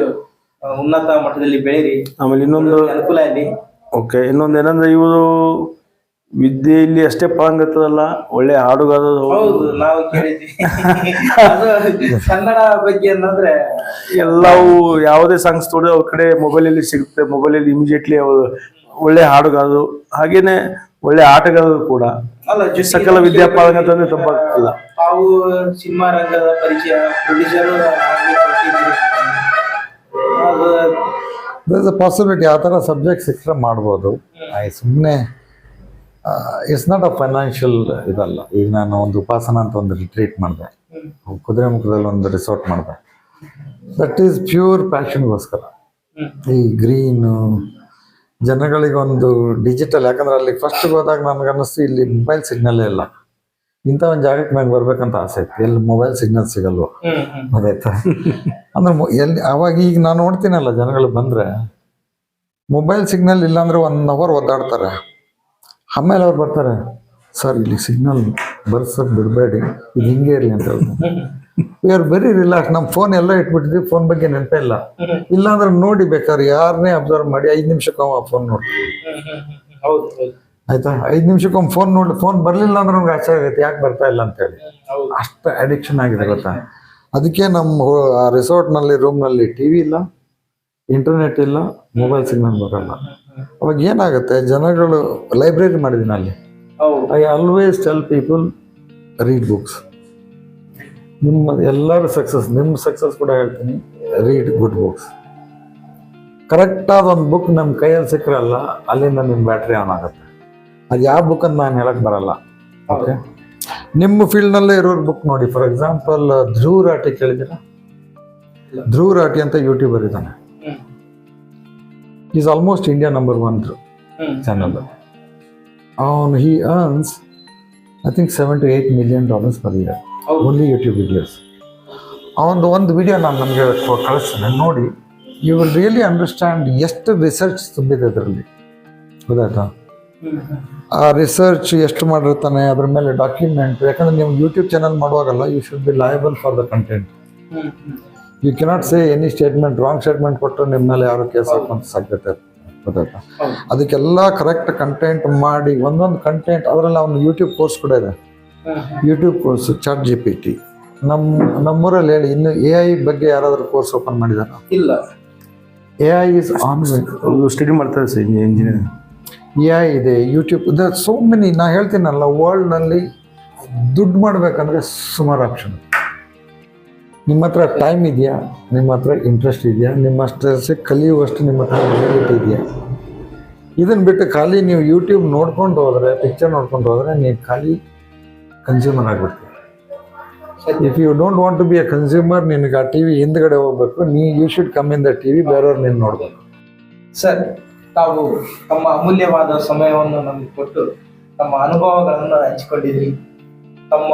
Speaker 2: ಉನ್ನತ ಮಟ್ಟದಲ್ಲಿ ಬೆಳೀರಿ
Speaker 3: ಆಮೇಲೆ ಇನ್ನೊಂದು
Speaker 2: ಅನುಕೂಲ ಆಗಲಿ.
Speaker 3: ಓಕೆ ಇನ್ನೊಂದು ಏನಂದ್ರೆ ಇವರು ವಿದ್ಯೆಯಲ್ಲಿ ಅಷ್ಟೇ ಪಾಂಗತ್ತದಲ್ಲ ಒಳ್ಳೆ ಹಾಡುಗಾರ
Speaker 2: ಹೌದು ನಾವು ಕೇಳಿದ್ವಿ. ಕನ್ನಡ ಬಗ್ಗೆ ಅನ್ನಂದ್ರೆ
Speaker 3: ಎಲ್ಲವೂ ಯಾವುದೇ ಸಾಂಗ್ಸ್ ತೊಡೆ ಅವ್ರ ಕಡೆ ಮೊಬೈಲಲ್ಲಿ ಸಿಗುತ್ತೆ ಮೊಬೈಲಲ್ಲಿ ಇಮಿಡಿಯೇಟ್ಲಿ ಅವರು ಒಳ್ಳೆ ಹಾಡುಗಾರರು ಹಾಗೇನೆ ಒಳ್ಳೆ ಆಟಗಾರರು ಕೂಡ.
Speaker 2: ಅಲ್ಲ ಜೊತೆಗೆ
Speaker 3: ಸಕಲ ವಿದ್ಯಾಪಾಲಕ ತಂದೆ ತಪ್ಪಾಗಲ್ಲ
Speaker 2: ತಾವು ಸಿನಿಮಾ ರಂಗದ ಪರಿಚಯ ಪ್ರೊಡ್ಯೂಸರ್ ಅದು
Speaker 1: ಇಸ್ ಅ ಪಾಸಿಬಿಲಿಟಿ ಆ ಥರ ಸಬ್ಜೆಕ್ಟ್ ಸಿಕ್ಕರೆ ಮಾಡ್ಬೋದು. ಐ ಸುಮ್ಮನೆ ಇಟ್ಸ್ ನಾಟ್ ಅ ಫೈನಾನ್ಷಿಯಲ್ ಇದಲ್ಲ. ಈಗ ನಾನು ಒಂದು ಉಪಾಸನ ಅಂತ ಒಂದು ರಿಟ್ರೀಟ್ ಮಾಡಿದೆ. ಕುದುರೆಮುಖದಲ್ಲಿ ಒಂದು ರಿಸಾರ್ಟ್ ಮಾಡಿದೆ. ದಟ್ ಈಸ್ ಪ್ಯೂರ್ ಪ್ಯಾಷನ್ಗೋಸ್ಕರ ಈ ಗ್ರೀನು ಜನಗಳಿಗೊಂದು ಡಿಜಿಟಲ್ ಯಾಕಂದ್ರೆ ಅಲ್ಲಿ ಫಸ್ಟ್ ಹೋದಾಗ ನನಗೆ ಅನ್ನಿಸ್ತು ಇಲ್ಲಿ ಮೊಬೈಲ್ ಸಿಗ್ನಲ್ಲೇ ಇಲ್ಲ. ಇಂಥ ಒಂದು ಜಾಗಕ್ಕೆ ನಂಗೆ ಬರ್ಬೇಕಂತ ಆಸೆ ಇತ್ತು. ಎಲ್ಲಿ ಮೊಬೈಲ್ ಸಿಗ್ನಲ್ ಸಿಗಲ್ವ? ಅದಾಯ್ತಾ ಅಂದ್ರೆ ಎಲ್ಲಿ ಅವಾಗ ಈಗ ನಾನು ನೋಡ್ತೀನಲ್ಲ ಜನಗಳು ಬಂದ್ರೆ ಮೊಬೈಲ್ ಸಿಗ್ನಲ್ ಇಲ್ಲಾಂದ್ರೆ ಒನ್ ಅವರ್ ಒದ್ದಾಡ್ತಾರೆ. ಆಮೇಲೆ ಅವ್ರು ಬರ್ತಾರೆ ಸರ್ ಇಲ್ಲಿ ಸಿಗ್ನಲ್ ಬರ್ಸಕ್ ಬಿಡಬೇಡಿ. ಇದು ಹಿಂಗೆ ಇರಲಿ ಅಂತ ಹೇಳ್ತಾರೆ ವಿ ಆರ್ ವೆರಿ ರಿಲ್ಯಾಕ್ಸ್ ನಮ್ಮ ಫೋನ್ ಎಲ್ಲ ಇಟ್ಬಿಟ್ಟಿದ್ವಿ ಫೋನ್ ಬಗ್ಗೆ ನೆನಪೇ ಇಲ್ಲ. ಇಲ್ಲಾಂದ್ರೆ ನೋಡಿ ಬೇಕಾದ್ರೆ ಯಾರನ್ನೇ ಅಬ್ಸರ್ವ್ ಮಾಡಿ ಐದು ನಿಮಿಷಕ್ಕೊಮ್ಮೆ ಆ ಫೋನ್ ನೋಡ್ತೀವಿ ಆಯ್ತಾ? ಐದು ನಿಮಿಷಕ್ಕೊಮ್ಮೆ ಫೋನ್ ನೋಡಿ ಫೋನ್ ಬರಲಿಲ್ಲ ಅಂದ್ರೆ ನಮ್ಗೆ ಆಶ್ಚರ್ಯ ಆಗುತ್ತೆ ಯಾಕೆ ಬರ್ತಾ ಇಲ್ಲ ಅಂತೇಳಿ
Speaker 2: ಹೇಳಿ.
Speaker 1: ಅಷ್ಟು ಅಡಿಕ್ಷನ್ ಆಗಿದೆ ಗೊತ್ತಾ? ಅದಕ್ಕೆ ನಮ್ಮ ಆ ಆ ರಿಸಾರ್ಟ್ನಲ್ಲಿ ರೂಮ್ನಲ್ಲಿ ಟಿ ವಿ ಇಲ್ಲ ಇಂಟರ್ನೆಟ್ ಇಲ್ಲ ಮೊಬೈಲ್ ಸಿಗ್ನಲ್ ಬರಲ್ಲ. ಅವಾಗ ಏನಾಗುತ್ತೆ? ಜನಗಳು ಲೈಬ್ರರಿ ಮಾಡಿದ್ದೀನಿ ಅಲ್ಲಿ. I always tell people read books ನಿಮ್ಮ ಎಲ್ಲರ ಸಕ್ಸಸ್ ನಿಮ್ಮ ಸಕ್ಸಸ್ ಕೂಡ ಹೇಳ್ತೀನಿ ರೀಡ್ ಗುಡ್ ಬುಕ್ಸ್ ಕರೆಕ್ಟಾದ ಒಂದು ಬುಕ್ ನಮ್ಮ ಕೈಯಲ್ಲಿ ಸಿಕ್ಕರಲ್ಲ ಅಲ್ಲಿಂದ ನಿಮ್ಮ ಬ್ಯಾಟ್ರಿ ಆನ್ ಆಗುತ್ತೆ. ಅದು ಯಾವ ಬುಕ್ ಅಂತ ನಾನು ಹೇಳಕ್ ಬರಲ್ಲ. ಓಕೆ ನಿಮ್ಮ ಫೀಲ್ಡ್ನಲ್ಲೇ ಇರೋರು ಬುಕ್ ನೋಡಿ. ಫಾರ್ ಎಕ್ಸಾಂಪಲ್ ಧ್ರುವ ರಾಟಿ ಕೇಳಿದಿರ ಧ್ರುವ ರಾಟಿ ಅಂತ ಯೂಟ್ಯೂಬರ್ ಇದ್ದಾನೆ. Is almost India number one channel ಅವನು he earns I think seven to eight million dollars per year.
Speaker 2: ಹೌದು.
Speaker 1: ಓನ್ಲಿ ಯೂಟ್ಯೂಬ್ ವಿಡಿಯೋಸ್ ಅವನದು ಒಂದು ವಿಡಿಯೋ ನಾನು ನಮಗೆ ಕಳಿಸ್ತೇನೆ ನೋಡಿ ಯು ವಿಲ್ ರಿಯಲಿ ಅಂಡರ್ಸ್ಟ್ಯಾಂಡ್ ಎಷ್ಟು ರಿಸರ್ಚ್ ತುಂಬಿದೆ ಅದರಲ್ಲಿ ಗೊತ್ತಾಯ್ತಾ ಆ ರಿಸರ್ಚ್ ಎಷ್ಟು ಮಾಡಿರ್ತಾನೆ ಅದ್ರ ಮೇಲೆ ಡಾಕ್ಯುಮೆಂಟ್ ಯಾಕಂದ್ರೆ ನೀವು YouTube channel ಮಾಡುವಾಗಲ್ಲ you should be liable for the content you cannot say any statement wrong statement ಕೊಟ್ಟರೆ ನಿಮ್ಮ ಮೇಲೆ ಯಾರು ಕೇಸ್ ಹಾಕುವಂತ ಸಾಧ್ಯತೆ. ಗೊತ್ತಾಯ್ತಾ ಅದಕ್ಕೆಲ್ಲ ಕರೆಕ್ಟ್ ಕಂಟೆಂಟ್ ಮಾಡಿ ಒಂದೊಂದು ಕಂಟೆಂಟ್ ಅದರಲ್ಲಿ ಅವನು ಯೂಟ್ಯೂಬ್ ಕೋರ್ಸ್ ಕೂಡ ಇದೆ. YouTube course chat G P T ನಮ್ಮ ನಮ್ಮೂರಲ್ಲಿ ಹೇಳಿ ಇನ್ನು ಎ ಐ ಬಗ್ಗೆ ಯಾರಾದರೂ ಕೋರ್ಸ್ ಓಪನ್ ಮಾಡಿದಾರ?
Speaker 2: ಇಲ್ಲ.
Speaker 1: A I is on
Speaker 3: study ಮಾಡ್ತಾರೆ ಸರ್ ಇಂಜಿನಿಯರ್
Speaker 1: ಎ ಐ ಇದೆ ಯೂಟ್ಯೂಬ್ ದ ಸೋ ಮೆನಿ ನಾ ಹೇಳ್ತೀನಲ್ಲ ವರ್ಲ್ಡ್ನಲ್ಲಿ ದುಡ್ಡು ಮಾಡಬೇಕಂದ್ರೆ ಸುಮಾರು ಆಪ್ಷನ್ ನಿಮ್ಮ ಹತ್ರ ಟೈಮ್ ಇದೆಯಾ? ನಿಮ್ಮ ಹತ್ರ ಇಂಟ್ರೆಸ್ಟ್ ಇದೆಯಾ? ನಿಮ್ಮ ಅಷ್ಟೇ ಕಲಿಯುವಷ್ಟು ನಿಮ್ಮ ಹತ್ರ ಅವೈಲಬಿಲಿಟಿ ಇದೆಯಾ? ಇದನ್ನು ಬಿಟ್ಟು ಖಾಲಿ ನೀವು ಯೂಟ್ಯೂಬ್ ನೋಡ್ಕೊಂಡು ಹೋದರೆ ಪಿಕ್ಚರ್ ನೋಡ್ಕೊಂಡು ಹೋದರೆ ನೀವು ಖಾಲಿ consumer ಆಗಿಬಿಡ್ತೀವಿ if you don't want to be a consumer ನಿನಗೆ ಆ ಟಿ ವಿ ಹಿಂದ್ಗಡೆ ಹೋಗ್ಬೇಕು. ನೀ you should come in the T V ಬೇರೆಯವ್ರು ನೀನು ನೋಡ್ಬೇಕು.
Speaker 2: ಸರ್ ತಾವು ತಮ್ಮ ಅಮೂಲ್ಯವಾದ ಸಮಯವನ್ನು ನಮಗೆ ಕೊಟ್ಟು ತಮ್ಮ ಅನುಭವಗಳನ್ನು ಹಂಚಿಕೊಂಡಿದ್ರಿ ತಮ್ಮ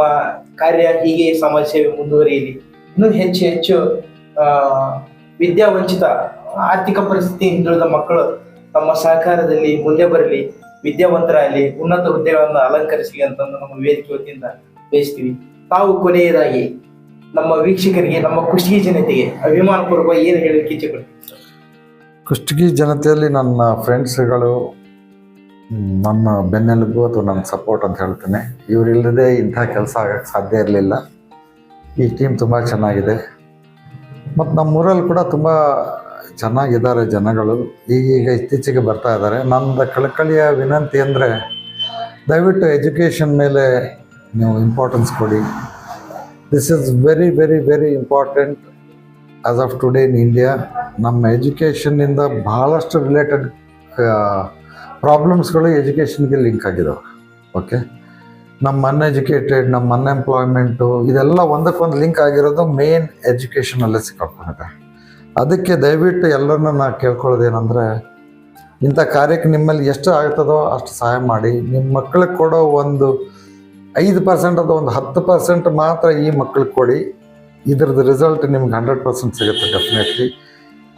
Speaker 2: ಕಾರ್ಯ ಹೀಗೆ ಸಮಾಜ ಸೇವೆ ಮುಂದುವರಿಯಲಿ. ಇನ್ನೂ ಹೆಚ್ಚು ಹೆಚ್ಚು ವಿದ್ಯಾವಂಚಿತ ಆರ್ಥಿಕ ಪರಿಸ್ಥಿತಿ ಹಿಂದುಳಿದ ಮಕ್ಕಳು ತಮ್ಮ ಸಹಕಾರದಲ್ಲಿ ಮುಂದೆ ಬರಲಿ, ವಿದ್ಯಾವಂತರಾಗಲಿ, ಉನ್ನತ ಹುದ್ದೆಗಳನ್ನು ಅಲಂಕರಿಸಲಿ ಅಂತಂದು ನಮ್ಮ ವೇದಿಕೆ ವತಿಯಿಂದ ಬಯಸ್ತೀವಿ. ತಾವು ಕೊನೆಯದಾಗಿ ನಮ್ಮ ವೀಕ್ಷಕರಿಗೆ, ನಮ್ಮ ಕುಷ್ಟಗಿ ಜನತೆಗೆ ಅಭಿಮಾನಪೂರ್ವಕ ಏನು ಹೇಳಲಿಕ್ಕೆ ಇಚ್ಛೆ?
Speaker 1: ಕುಷ್ಟಗಿ ಜನತೆಯಲ್ಲಿ ನನ್ನ ಫ್ರೆಂಡ್ಸ್ಗಳು ನನ್ನ ಬೆನ್ನೆಲುಬು ಅಥವಾ ನನ್ನ ಸಪೋರ್ಟ್ ಅಂತ ಹೇಳ್ತೇನೆ. ಇವರಿಲ್ಲದೆ ಇಂಥ ಕೆಲಸ ಆಗಕ್ಕೆ ಸಾಧ್ಯ ಇರಲಿಲ್ಲ. ಈ ಟೀಮ್ ತುಂಬ ಚೆನ್ನಾಗಿದೆ. ಮತ್ತು ನಮ್ಮೂರಲ್ಲಿ ಕೂಡ ತುಂಬ ಚೆನ್ನಾಗಿದ್ದಾರೆ ಜನಗಳು. ಈಗೀಗ ಇತ್ತೀಚೆಗೆ ಬರ್ತಾ ಇದ್ದಾರೆ. ನನ್ನ ಕಳಕಳಿಯ ವಿನಂತಿ ಅಂದರೆ ದಯವಿಟ್ಟು ಎಜುಕೇಷನ್ ಮೇಲೆ ನೀವು ಇಂಪಾರ್ಟೆನ್ಸ್ ಕೊಡಿ. This is very very very important as of today in India ನಮ್ಮ ಎಜುಕೇಷನ್ನಿಂದ ಭಾಳಷ್ಟು ರಿಲೇಟೆಡ್ ಪ್ರಾಬ್ಲಮ್ಸ್ಗಳು ಎಜುಕೇಷನ್ಗೆ ಲಿಂಕ್ ಆಗಿದ್ದಾವೆ ಓಕೆ ನಮ್ಮ ಅನ್ಎಜುಕೇಟೆಡ್ ನಮ್ಮ ಅನ್ಎಂಪ್ಲಾಯ್ಮೆಂಟು ಇದೆಲ್ಲ ಒಂದಕ್ಕೊಂದು ಲಿಂಕ್ ಆಗಿರೋದು ಮೇನ್ ಎಜುಕೇಷನಲ್ಲೇ ಸಿಕ್ಕಾಕೊಂಡಿದೆ. ಅದಕ್ಕೆ ದಯವಿಟ್ಟು ಎಲ್ಲರನ್ನ ನಾ ಕೇಳ್ಕೊಳ್ಳೋದೇನೆಂದರೆ, ಇಂಥ ಕಾರ್ಯಕ್ಕೆ ನಿಮ್ಮಲ್ಲಿ ಎಷ್ಟು ಆಗ್ತದೋ ಅಷ್ಟು ಸಹಾಯ ಮಾಡಿ. ನಿಮ್ಮ ಮಕ್ಕಳಿಗೆ ಕೊಡೋ ಒಂದು ಐದು ಪರ್ಸೆಂಟ್ ಅಥವಾ ಒಂದು ಹತ್ತು ಪರ್ಸೆಂಟ್ ಮಾತ್ರ ಈ ಮಕ್ಕಳಿಗೆ ಕೊಡಿ. ಇದ್ರದ್ದು ರಿಸಲ್ಟ್ ನಿಮ್ಗೆ ಹಂಡ್ರೆಡ್ ಪರ್ಸೆಂಟ್ ಸಿಗುತ್ತೆ ಡೆಫಿನೆಟ್ಲಿ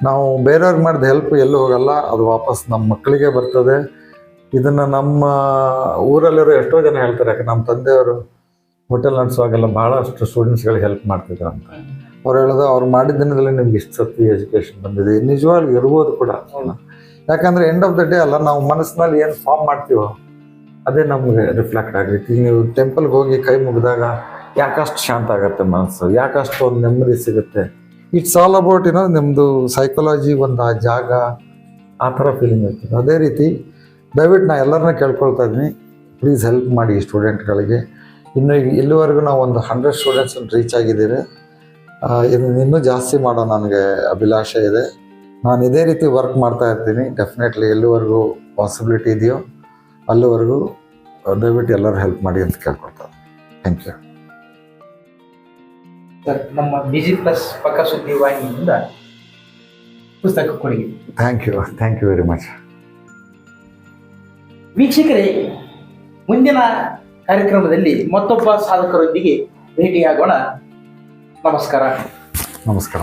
Speaker 1: ನಾವು ಬೇರೆಯವ್ರಿಗೆ ಮಾಡಿದ ಹೆಲ್ಪ್ ಎಲ್ಲೂ ಹೋಗಲ್ಲ, ಅದು ವಾಪಸ್ ನಮ್ಮ ಮಕ್ಕಳಿಗೆ ಬರ್ತದೆ. ಇದನ್ನು ನಮ್ಮ ಊರಲ್ಲಿರೋ ಎಷ್ಟೋ ಜನ ಹೇಳ್ತಾರೆ, ಯಾಕೆ ನಮ್ಮ ತಂದೆಯವರು ಹೋಟೆಲ್ ನಡೆಸುವಾಗೆಲ್ಲ ಭಾಳಷ್ಟು ಸ್ಟೂಡೆಂಟ್ಸ್ಗಳಿಗೆ ಹೆಲ್ಪ್ ಮಾಡ್ತಿದ್ರು ಅಂತ. ಅವ್ರು ಹೇಳಿದ್ರು ಅವ್ರು ಮಾಡಿದ ದಿನದಲ್ಲಿ ನಿಮ್ಗೆ ಇಷ್ಟು ಸತಿ ಎಜುಕೇಷನ್ ಬಂದಿದೆ. ನಿಜವಾಗ್ಲೂ ಇರ್ಬೋದು ಕೂಡ. ಯಾಕಂದರೆ ಎಂಡ್ ಆಫ್ ದ ಡೇ ಅಲ್ಲ, ನಾವು ಮನಸ್ಸಿನಲ್ಲಿ ಏನು ಫಾರ್ಮ್ ಮಾಡ್ತೀವೋ, ಅದೇ ನಮಗೆ ರಿಫ್ಲೆಕ್ಟ್ ಆಗೈತಿ ನೀವು ಟೆಂಪಲ್ಗೆ ಹೋಗಿ ಕೈ ಮುಗಿದಾಗ ಯಾಕಷ್ಟು ಶಾಂತ ಆಗುತ್ತೆ ಮನಸ್ಸು, ಯಾಕಷ್ಟು ಒಂದು ನೆಮ್ಮದಿ ಸಿಗುತ್ತೆ. ಇಟ್ಸ್ ಆಲ್ ಅಬೌಟ್ ಏನೋ ನಿಮ್ಮದು ಸೈಕಾಲಜಿ ಒಂದು ಆ ಜಾಗ, ಆ ಥರ ಫೀಲಿಂಗ್ ಇರ್ತದೆ. ಅದೇ ರೀತಿ ದಯವಿಟ್ಟು ನಾ ಎಲ್ಲರನ್ನ ಕೇಳ್ಕೊಳ್ತಾ ಇದ್ದೀನಿ. ಪ್ಲೀಸ್ ಹೆಲ್ಪ್ ಮಾಡಿ ಸ್ಟೂಡೆಂಟ್ಗಳಿಗೆ ಇನ್ನು ಇಲ್ಲಿವರೆಗೂ ನಾವು ಒಂದು ಹಂಡ್ರೆಡ್ ಸ್ಟೂಡೆಂಟ್ಸ್ ರೀಚ್ ಆಗಿದ್ದೀರಿ. ಇನ್ನು ಇನ್ನೂ ಜಾಸ್ತಿ ಮಾಡೋ ನನಗೆ ಅಭಿಲಾಷೆ ಇದೆ. ನಾನು ಇದೇ ರೀತಿ ವರ್ಕ್ ಮಾಡ್ತಾ ಇರ್ತೀನಿ. ಡೆಫಿನೆಟ್ಲಿ ಎಲ್ಲಿವರೆಗೂ ಪಾಸಿಬಿಲಿಟಿ ಇದೆಯೋ ಅಲ್ಲಿವರೆಗೂ ದಯವಿಟ್ಟು ಎಲ್ಲರೂ ಹೆಲ್ಪ್ ಮಾಡಿ ಅಂತ ಕೇಳ್ಕೊಳ್ತಾರೆ ಥ್ಯಾಂಕ್ ಯು
Speaker 2: ಸರ್ ನಮ್ಮ ಬಿಜಿ ಪ್ಲಸ್ ಪಕ್ಕ ಪುಸ್ತಕ ಕೊಡಿ.
Speaker 1: Thank you thank you very much
Speaker 2: ವೀಕ್ಷಕರೇ ಮುಂದಿನ ಕಾರ್ಯಕ್ರಮದಲ್ಲಿ ಮತ್ತೊಬ್ಬ ಸಾಧಕರೊಂದಿಗೆ ಭೇಟಿಯಾಗೋಣ. ನಮಸ್ಕಾರ.
Speaker 1: ನಮಸ್ಕಾರ.